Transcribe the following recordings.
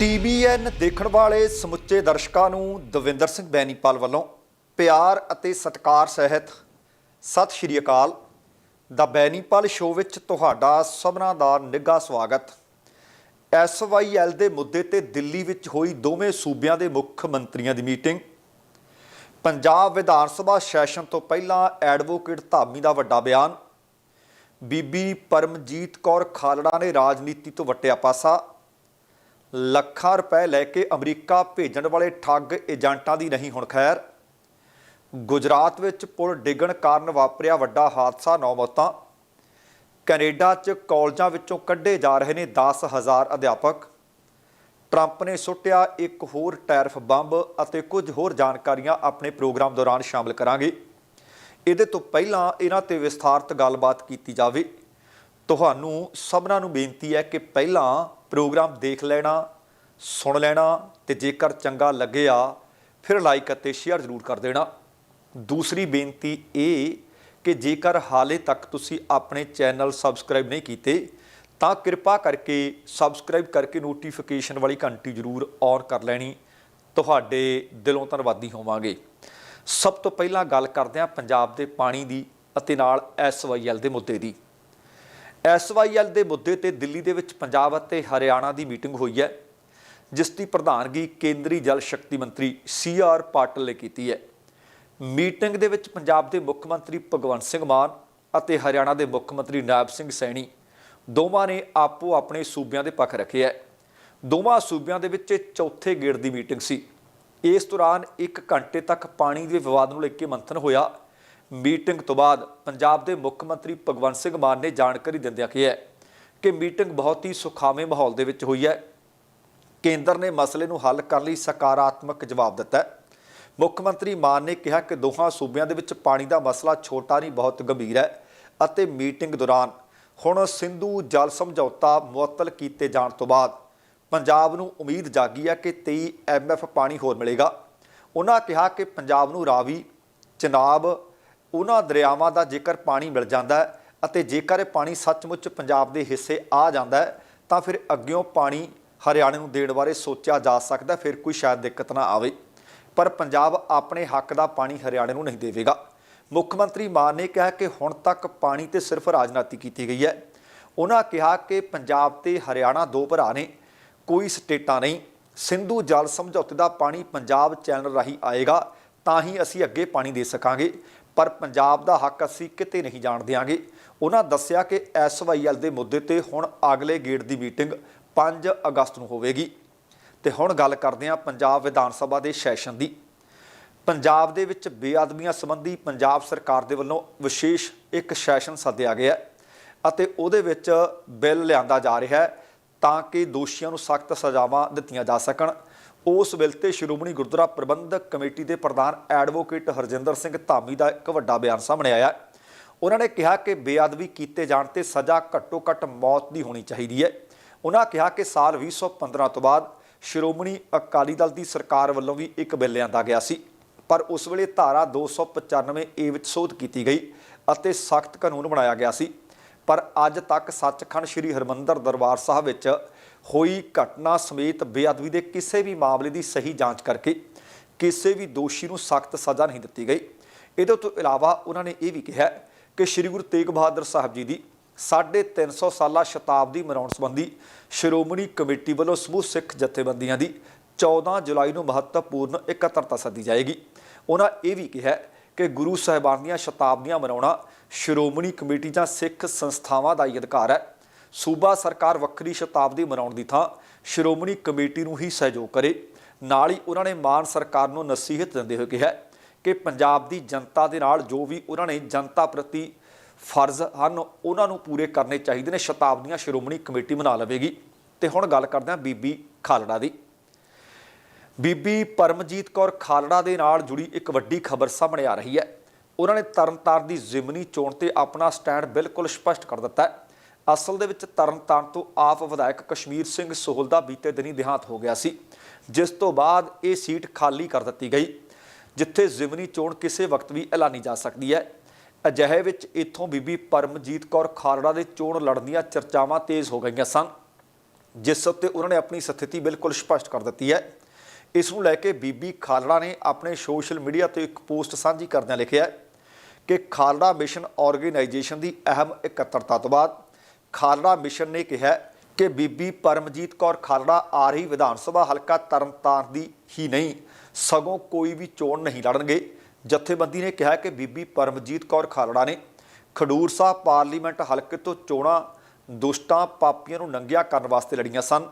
TBN ਦੇਖਣ ਵਾਲੇ ਸਮੁੱਚੇ ਦਰਸ਼ਕਾਂ ਨੂੰ ਦਵਿੰਦਰ ਸਿੰਘ ਬੈਨੀਪਾਲ ਵੱਲੋਂ ਪਿਆਰ ਅਤੇ ਸਤਿਕਾਰ ਸਹਿਤ ਸਤਿ ਸ਼੍ਰੀ ਅਕਾਲ। ਦਾ ਬੈਨੀਪਾਲ ਸ਼ੋਅ ਵਿੱਚ ਤੁਹਾਡਾ ਸਭਨਾਂ ਦਾ ਨਿੱਘਾ ਸਵਾਗਤ। ਐਸਵਾਈਐਲ ਦੇ ਮੁੱਦੇ ਤੇ ਦਿੱਲੀ ਵਿੱਚ ਹੋਈ ਦੋਵੇਂ ਸੂਬਿਆਂ ਦੇ ਮੁੱਖ ਮੰਤਰੀਆਂ ਦੀ ਮੀਟਿੰਗ। ਪੰਜਾਬ ਵਿਧਾਨ ਸਭਾ ਸੈਸ਼ਨ ਤੋਂ ਪਹਿਲਾਂ ਐਡਵੋਕੇਟ ਧਾਮੀ ਦਾ ਵੱਡਾ ਬਿਆਨ। ਬੀਬੀ ਪਰਮਜੀਤ ਕੌਰ ਖਾਲੜਾ ਨੇ ਰਾਜਨੀਤੀ ਤੋਂ ਵਟਿਆ ਪਾਸਾ। ਲੱਖਾਂ ਰੁਪਏ ਲੈ ਕੇ ਅਮਰੀਕਾ ਭੇਜਣ ਵਾਲੇ ਠੱਗ ਏਜੰਟਾਂ ਦੀ ਨਹੀਂ ਹੁਣ ਖੈਰ। ਗੁਜਰਾਤ ਵਿੱਚ ਪੁਲ ਡਿੱਗਣ ਕਾਰਨ ਵਾਪਰਿਆ ਵੱਡਾ ਹਾਦਸਾ, ਨੌ ਮੌਤਾਂ। ਕੈਨੇਡਾ 'ਚ ਕਾਲਜਾਂ ਵਿੱਚੋਂ ਕੱਢੇ ਜਾ ਰਹੇ ਨੇ 10000 ਅਧਿਆਪਕ। ਟਰੰਪ ਨੇ ਸੁੱਟਿਆ ਇੱਕ ਹੋਰ ਟੈਰਫ ਬੰਬ ਅਤੇ ਕੁਝ ਹੋਰ ਜਾਣਕਾਰੀਆਂ ਆਪਣੇ ਪ੍ਰੋਗਰਾਮ ਦੌਰਾਨ ਸ਼ਾਮਲ ਕਰਾਂਗੇ। ਇਹਦੇ ਤੋਂ ਪਹਿਲਾਂ ਇਹਨਾਂ ਤੇ ਵਿਸਥਾਰਤ ਗੱਲਬਾਤ ਕੀਤੀ ਜਾਵੇ। ਤੁਹਾਨੂੰ ਸਭਨਾਂ ਨੂੰ ਬੇਨਤੀ ਹੈ ਕਿ ਪਹਿਲਾਂ ਪ੍ਰੋਗਰਾਮ ਦੇਖ ਲੈਣਾ, ਸੁਣ ਲੈਣਾ ਤੇ ਜੇਕਰ ਚੰਗਾ ਲੱਗਿਆ, ਫਿਰ ਲਾਈਕ ਅਤੇ ਸ਼ੇਅਰ ਜ਼ਰੂਰ ਕਰ ਦੇਣਾ। ਦੂਸਰੀ ਬੇਨਤੀ ਇਹ ਕਿ ਜੇਕਰ ਹਾਲੇ ਤੱਕ ਤੁਸੀਂ ਆਪਣੇ ਚੈਨਲ ਸਬਸਕ੍ਰਾਈਬ ਨਹੀਂ ਕੀਤੇ, ਤਾਂ ਕਿਰਪਾ ਕਰਕੇ ਸਬਸਕ੍ਰਾਈਬ ਕਰਕੇ ਨੋਟੀਫਿਕੇਸ਼ਨ ਵਾਲੀ ਘੰਟੀ ਜ਼ਰੂਰ ਔਨ ਕਰ ਲੈਣੀ। ਤੁਹਾਡੇ ਦਿਲੋਂ ਧੰਨਵਾਦੀ ਹੋਵਾਂਗੇ। ਸਭ ਤੋਂ ਪਹਿਲਾਂ ਗੱਲ ਕਰਦੇ ਹਾਂ ਪੰਜਾਬ ਦੇ ਪਾਣੀ ਦੀ ਅਤੇ ਨਾਲ ਐਸਵਾਈਐਲ ਦੇ ਮੁੱਦੇ ਦੀ। ਐਸਵਾਈਐਲ ਦੇ ਮੁੱਦੇ ਤੇ ਦਿੱਲੀ ਦੇ ਵਿੱਚ ਪੰਜਾਬ ਅਤੇ ਹਰਿਆਣਾ ਦੀ ਮੀਟਿੰਗ ਹੋਈ ਹੈ, ਜਿਸ ਦੀ ਪ੍ਰਧਾਨਗੀ ਕੇਂਦਰੀ ਜਲ ਸ਼ਕਤੀ ਮੰਤਰੀ ਸੀ ਆਰ ਪਾਟਲ ਨੇ ਕੀਤੀ ਹੈ। ਮੀਟਿੰਗ ਦੇ ਵਿੱਚ ਪੰਜਾਬ ਦੇ ਮੁੱਖ ਮੰਤਰੀ ਭਗਵੰਤ ਸਿੰਘ ਮਾਨ ਅਤੇ ਹਰਿਆਣਾ ਦੇ ਮੁੱਖ ਮੰਤਰੀ ਨਾਇਬ ਸਿੰਘ ਸੈਣੀ ਦੋਵਾਂ ਨੇ ਆਪੋ ਆਪਣੇ ਸੂਬਿਆਂ ਦੇ ਪੱਖ ਰੱਖੇ ਹੈ। ਦੋਵਾਂ ਸੂਬਿਆਂ ਦੇ ਵਿੱਚ ਚੌਥੇ ਗੇੜ ਦੀ ਮੀਟਿੰਗ ਸੀ। ਇਸ ਦੌਰਾਨ 1 ਘੰਟੇ ਤੱਕ ਪਾਣੀ ਦੇ ਵਿਵਾਦ ਨੂੰ ਲੈ ਕੇ ਮੰਥਨ ਹੋਇਆ ਮੀਟਿੰਗ ਤੋਂ ਬਾਅਦ ਪੰਜਾਬ ਦੇ ਮੁੱਖ ਮੰਤਰੀ ਭਗਵੰਤ ਸਿੰਘ ਮਾਨ ਨੇ ਜਾਣਕਾਰੀ ਦਿੰਦਿਆਂ ਕਿਹਾ ਕਿ ਮੀਟਿੰਗ ਬਹੁਤ ਹੀ ਸੁਖਾਵੇਂ ਮਾਹੌਲ ਦੇ ਵਿੱਚ ਹੋਈ ਹੈ। ਕੇਂਦਰ ਨੇ ਮਸਲੇ ਨੂੰ ਹੱਲ ਕਰਨ ਲਈ ਸਕਾਰਾਤਮਕ ਜਵਾਬ ਦਿੱਤਾ ਮੁੱਖ ਮੰਤਰੀ ਮਾਨ ਨੇ ਕਿਹਾ ਕਿ ਦੋਹਾਂ ਸੂਬਿਆਂ ਦੇ ਵਿੱਚ ਪਾਣੀ ਦਾ ਮਸਲਾ ਛੋਟਾ ਨਹੀਂ, ਬਹੁਤ ਗੰਭੀਰ ਹੈ ਅਤੇ ਮੀਟਿੰਗ ਦੌਰਾਨ ਹੁਣ ਸਿੰਧੂ ਜਲ ਸਮਝੌਤਾ ਮੁਅੱਤਲ ਕੀਤੇ ਜਾਣ ਤੋਂ ਬਾਅਦ ਪੰਜਾਬ ਨੂੰ ਉਮੀਦ ਜਾਗੀ ਹੈ ਕਿ 23 ਐਮਐਫ ਪਾਣੀ ਹੋਰ ਮਿਲੇਗਾ। ਉਹਨਾਂ ਕਿਹਾ ਕਿ ਪੰਜਾਬ ਨੂੰ ਰਾਵੀ, ਚਨਾਬ ਉਹਨਾਂ ਦਰਿਆਵਾਂ ਦਾ ਜੇਕਰ ਪਾਣੀ ਮਿਲ ਜਾਂਦਾ ਅਤੇ ਜੇਕਰ ਇਹ ਪਾਣੀ ਸੱਚਮੁੱਚ ਪੰਜਾਬ ਦੇ ਹਿੱਸੇ ਆ ਜਾਂਦਾ ਤਾਂ ਫਿਰ ਅੱਗਿਓਂ ਪਾਣੀ ਹਰਿਆਣੇ ਨੂੰ ਦੇਣ ਬਾਰੇ ਸੋਚਿਆ ਜਾ ਸਕਦਾ ਫਿਰ ਕੋਈ ਸ਼ਾਇਦ ਦਿੱਕਤ ਨਾ ਆਵੇ। ਪਰ ਪੰਜਾਬ ਆਪਣੇ ਹੱਕ ਦਾ ਪਾਣੀ ਹਰਿਆਣੇ ਨੂੰ ਨਹੀਂ ਦੇਵੇਗਾ। ਮੁੱਖ ਮੰਤਰੀ ਮਾਨ ਨੇ ਕਿਹਾ ਕਿ ਹੁਣ ਤੱਕ ਪਾਣੀ ਤੇ ਸਿਰਫ ਰਾਜਨੀਤੀ ਕੀਤੀ ਗਈ ਹੈ। ਉਹਨਾਂ ਕਿਹਾ ਕਿ ਪੰਜਾਬ ਤੇ ਹਰਿਆਣਾ ਦੋ ਭਰਾ ਨੇ, ਕੋਈ ਸਟੇਟਾਂ ਨਹੀਂ। ਸਿੰਧੂ ਜਲ ਸਮਝੌਤੇ ਦਾ ਪਾਣੀ ਪੰਜਾਬ ਚੈਨਲ ਰਾਹੀਂ ਆਏਗਾ, ਤਾਂ ਹੀ ਅਸੀਂ ਅੱਗੇ ਪਾਣੀ ਦੇ ਸਕਾਂਗੇ। ਪਰ ਪੰਜਾਬ ਦਾ ਹੱਕ ਅਸੀਂ ਕਿਤੇ ਨਹੀਂ ਜਾਣ ਦਿਆਂਗੇ। ਉਹਨਾਂ ਦੱਸਿਆ ਕਿ ਐਸਵਾਈਐਲ ਦੇ ਮੁੱਦੇ ਤੇ ਹੁਣ ਅਗਲੇ ਗੇੜ ਦੀ ਮੀਟਿੰਗ 5 ਅਗਸਤ ਨੂੰ ਹੋਵੇਗੀ। ਤੇ ਹੁਣ ਗੱਲ ਕਰਦੇ ਹਾਂ ਪੰਜਾਬ ਵਿਧਾਨ ਸਭਾ ਦੇ ਸੈਸ਼ਨ ਦੀ। ਪੰਜਾਬ ਦੇ ਵਿੱਚ ਬੇਅਦਬੀਆਂ ਸੰਬੰਧੀ ਪੰਜਾਬ ਸਰਕਾਰ ਦੇ ਵੱਲੋਂ ਵਿਸ਼ੇਸ਼ ਇੱਕ ਸੈਸ਼ਨ ਸੱਦਿਆ ਗਿਆ ਅਤੇ ਉਹਦੇ ਵਿੱਚ ਬਿੱਲ ਲਿਆਂਦਾ ਜਾ ਰਿਹਾ ਹੈ ਤਾਂ ਕਿ ਦੋਸ਼ੀਆਂ ਨੂੰ ਸਖਤ ਸਜ਼ਾਵਾਂ ਦਿੱਤੀਆਂ ਜਾ ਸਕਣ। ਉਸ ਬਿੱਲ ਤੇ ਸ਼੍ਰੋਮਣੀ ਗੁਰਦੁਆਰਾ ਪ੍ਰਬੰਧਕ ਕਮੇਟੀ ਦੇ ਪ੍ਰਧਾਨ ਐਡਵੋਕੇਟ ਹਰਜਿੰਦਰ ਸਿੰਘ ਧਾਮੀ ਦਾ ਇੱਕ ਵੱਡਾ ਬਿਆਨ ਸਾਹਮਣੇ ਆਇਆ। ਉਹਨਾਂ ਨੇ ਕਿਹਾ ਕਿ ਬੇਅਦਬੀ ਕੀਤੇ ਜਾਣ ਤੇ ਸਜ਼ਾ ਘੱਟੋ ਘੱਟ ਮੌਤ ਦੀ ਹੋਣੀ ਚਾਹੀਦੀ ਹੈ। ਉਹਨਾਂ ਕਿਹਾ ਕਿ ਸਾਲ 2015 ਤੋਂ ਬਾਅਦ ਸ਼੍ਰੋਮਣੀ ਅਕਾਲੀ ਦਲ ਦੀ ਸਰਕਾਰ ਵੱਲੋਂ ਵੀ ਇੱਕ ਬਿੱਲ ਲਿਆਂਦਾ ਗਿਆ ਸੀ। ਪਰ ਉਸ ਵੇਲੇ ਧਾਰਾ 295 ਏ ਵਿੱਚ ਸੋਧ ਕੀਤੀ ਗਈ ਅਤੇ ਸਖਤ ਕਾਨੂੰਨ ਬਣਾਇਆ ਗਿਆ ਸੀ। ਪਰ ਅੱਜ ਤੱਕ ਸੱਚਖੰਡ ਸ੍ਰੀ ਹਰਮੰਦਰ ਦਰਬਾਰ ਸਾਹਿਬ ਵਿੱਚ ਹੋਈ ਘਟਨਾ ਸਮੇਤ ਬੇਅਦਬੀ ਦੇ ਕਿਸੇ ਵੀ ਮਾਮਲੇ ਦੀ ਸਹੀ ਜਾਂਚ ਕਰਕੇ ਕਿਸੇ ਵੀ ਦੋਸ਼ੀ ਨੂੰ ਸਖਤ ਸਜ਼ਾ ਨਹੀਂ ਦਿੱਤੀ ਗਈ। ਇਹਦੇ ਤੋਂ ਇਲਾਵਾ ਉਹਨਾਂ ਨੇ ਇਹ ਵੀ ਕਿਹਾ ਕਿ ਸ੍ਰੀ ਗੁਰੂ ਤੇਗ ਬਹਾਦਰ ਸਾਹਿਬ ਜੀ ਦੀ 350 ਸਾਲਾ ਸ਼ਤਾਬਦੀ ਮਨਾਉਣ ਸੰਬੰਧੀ ਸ਼੍ਰੋਮਣੀ ਕਮੇਟੀ ਵੱਲੋਂ ਸਮੂਹ ਸਿੱਖ ਜਥੇਬੰਦੀਆਂ ਦੀ 14 ਜੁਲਾਈ ਨੂੰ ਮਹੱਤਵਪੂਰਨ ਇਕੱਤਰਤਾ ਸੱਦੀ ਜਾਏਗੀ। ਉਹਨਾਂ ਇਹ ਵੀ ਕਿਹਾ ਕਿ ਗੁਰੂ ਸਾਹਿਬਾਨ ਦੀਆਂ ਸ਼ਤਾਬਦੀਆਂ ਮਨਾਉਣਾ ਸ਼੍ਰੋਮਣੀ ਕਮੇਟੀ ਜਾਂ ਸਿੱਖ ਸੰਸਥਾਵਾਂ ਦਾ ਹੀ ਅਧਿਕਾਰ ਹੈ। ਸੂਬਾ ਸਰਕਾਰ ਵੱਖਰੀ ਸ਼ਤਾਬਦੀ ਮਨਾਉਣ ਦੀ ਥਾਂ ਸ਼੍ਰੋਮਣੀ ਕਮੇਟੀ ਨੂੰ ਹੀ ਸਹਿਯੋਗ ਕਰੇ। ਨਾਲ ਹੀ ਉਹਨਾਂ ਨੇ ਮਾਨ ਸਰਕਾਰ ਨੂੰ ਨਸੀਹਤ ਦਿੰਦੇ ਹੋਏ ਕਿਹਾ ਕਿ ਪੰਜਾਬ ਦੀ ਜਨਤਾ ਦੇ ਨਾਲ ਜੋ ਵੀ ਉਹਨਾਂ ਨੇ ਜਨਤਾ ਪ੍ਰਤੀ ਫਰਜ਼ ਹਨ, ਉਹਨਾਂ ਨੂੰ ਪੂਰੇ ਕਰਨੇ ਚਾਹੀਦੇ ਨੇ, ਸ਼ਤਾਬਦੀਆਂ ਸ਼੍ਰੋਮਣੀ ਕਮੇਟੀ ਮਨਾ ਲਵੇਗੀ। ਤੇ ਹੁਣ ਗੱਲ ਕਰਦੇ ਹਾਂ ਬੀਬੀ ਖਾਲੜਾ ਦੀ। ਬੀਬੀ ਪਰਮਜੀਤ ਕੌਰ ਖਾਲੜਾ ਦੇ ਨਾਲ ਜੁੜੀ ਇੱਕ ਵੱਡੀ ਖਬਰ ਸਾਹਮਣੇ ਆ ਰਹੀ ਹੈ। ਉਹਨਾਂ ਨੇ ਤਰਨਤਾਰਨ ਦੀ ਜ਼ਿਮਨੀ ਚੋਣ ਤੇ ਆਪਣਾ ਸਟੈਂਡ ਬਿਲਕੁਲ ਸਪਸ਼ਟ ਕਰ ਦਿੱਤਾ ਹੈ। ਅਸਲ ਦੇ ਵਿੱਚ ਤਰਨਤਾਰਨ ਤੋਂ ਆਪ ਵਿਧਾਇਕ ਕਸ਼ਮੀਰ ਸਿੰਘ ਸੋਹਲ ਦਾ ਬੀਤੇ ਦਿਨੀ ਦੇਹਾਂਤ ਹੋ ਗਿਆ ਸੀ, ਜਿਸ ਤੋਂ ਬਾਅਦ ਇਹ ਸੀਟ ਖਾਲੀ ਕਰ ਦਿੱਤੀ ਗਈ, ਜਿੱਥੇ ਜ਼ਿਮਨੀ ਚੋਣ ਕਿਸੇ ਵਕਤ ਵੀ ਐਲਾਨੀ ਜਾ ਸਕਦੀ ਹੈ। ਅਜਿਹੇ ਵਿੱਚ ਇੱਥੋਂ ਬੀਬੀ ਪਰਮਜੀਤ ਕੌਰ ਖਾਲੜਾ ਦੇ ਚੋਣ ਲੜਨ ਦੀਆਂ ਚਰਚਾਵਾਂ ਤੇਜ਼ ਹੋ ਗਈਆਂ ਸਨ, ਜਿਸ ਉੱਤੇ ਉਹਨਾਂ ਨੇ ਆਪਣੀ ਸਥਿਤੀ ਬਿਲਕੁਲ ਸਪਸ਼ਟ ਕਰ ਦਿੱਤੀ ਹੈ। ਇਸ ਨੂੰ ਲੈ ਕੇ ਬੀਬੀ ਖਾਲੜਾ ਨੇ ਆਪਣੇ ਸੋਸ਼ਲ ਮੀਡੀਆ ਤੇ ਇੱਕ ਪੋਸਟ ਸਾਂਝੀ ਕਰਦਿਆਂ ਲਿਖਿਆ ਕਿ ਖਾਲੜਾ ਮਿਸ਼ਨ ਆਰਗੇਨਾਈਜੇਸ਼ਨ ਦੀ ਅਹਿਮ ਇਕੱਤਰਤਾ ਤੋਂ ਬਾਅਦ ਖਾਲੜਾ ਮਿਸ਼ਨ ਨੇ ਕਿਹਾ ਕਿ ਬੀਬੀ ਪਰਮਜੀਤ ਕੌਰ ਖਾਲੜਾ ਆ ਰਹੀ ਵਿਧਾਨ ਸਭਾ ਹਲਕਾ ਤਰਨਤਾਰਨ ਦੀ ਹੀ ਨਹੀਂ, ਸਗੋਂ ਕੋਈ ਵੀ ਚੋਣ ਨਹੀਂ ਲੜਨਗੇ। ਜਥੇਬੰਦੀ ਨੇ ਕਿਹਾ ਕਿ ਬੀਬੀ ਪਰਮਜੀਤ ਕੌਰ ਖਾਲੜਾ ਨੇ ਖਡੂਰ ਸਾਹਿਬ ਪਾਰਲੀਮੈਂਟ ਹਲਕੇ ਤੋਂ ਚੋਣਾਂ ਦੁਸ਼ਟਾਂ ਪਾਪੀਆਂ ਨੂੰ ਨੰਗਿਆ ਕਰਨ ਵਾਸਤੇ ਲੜੀਆਂ ਸਨ।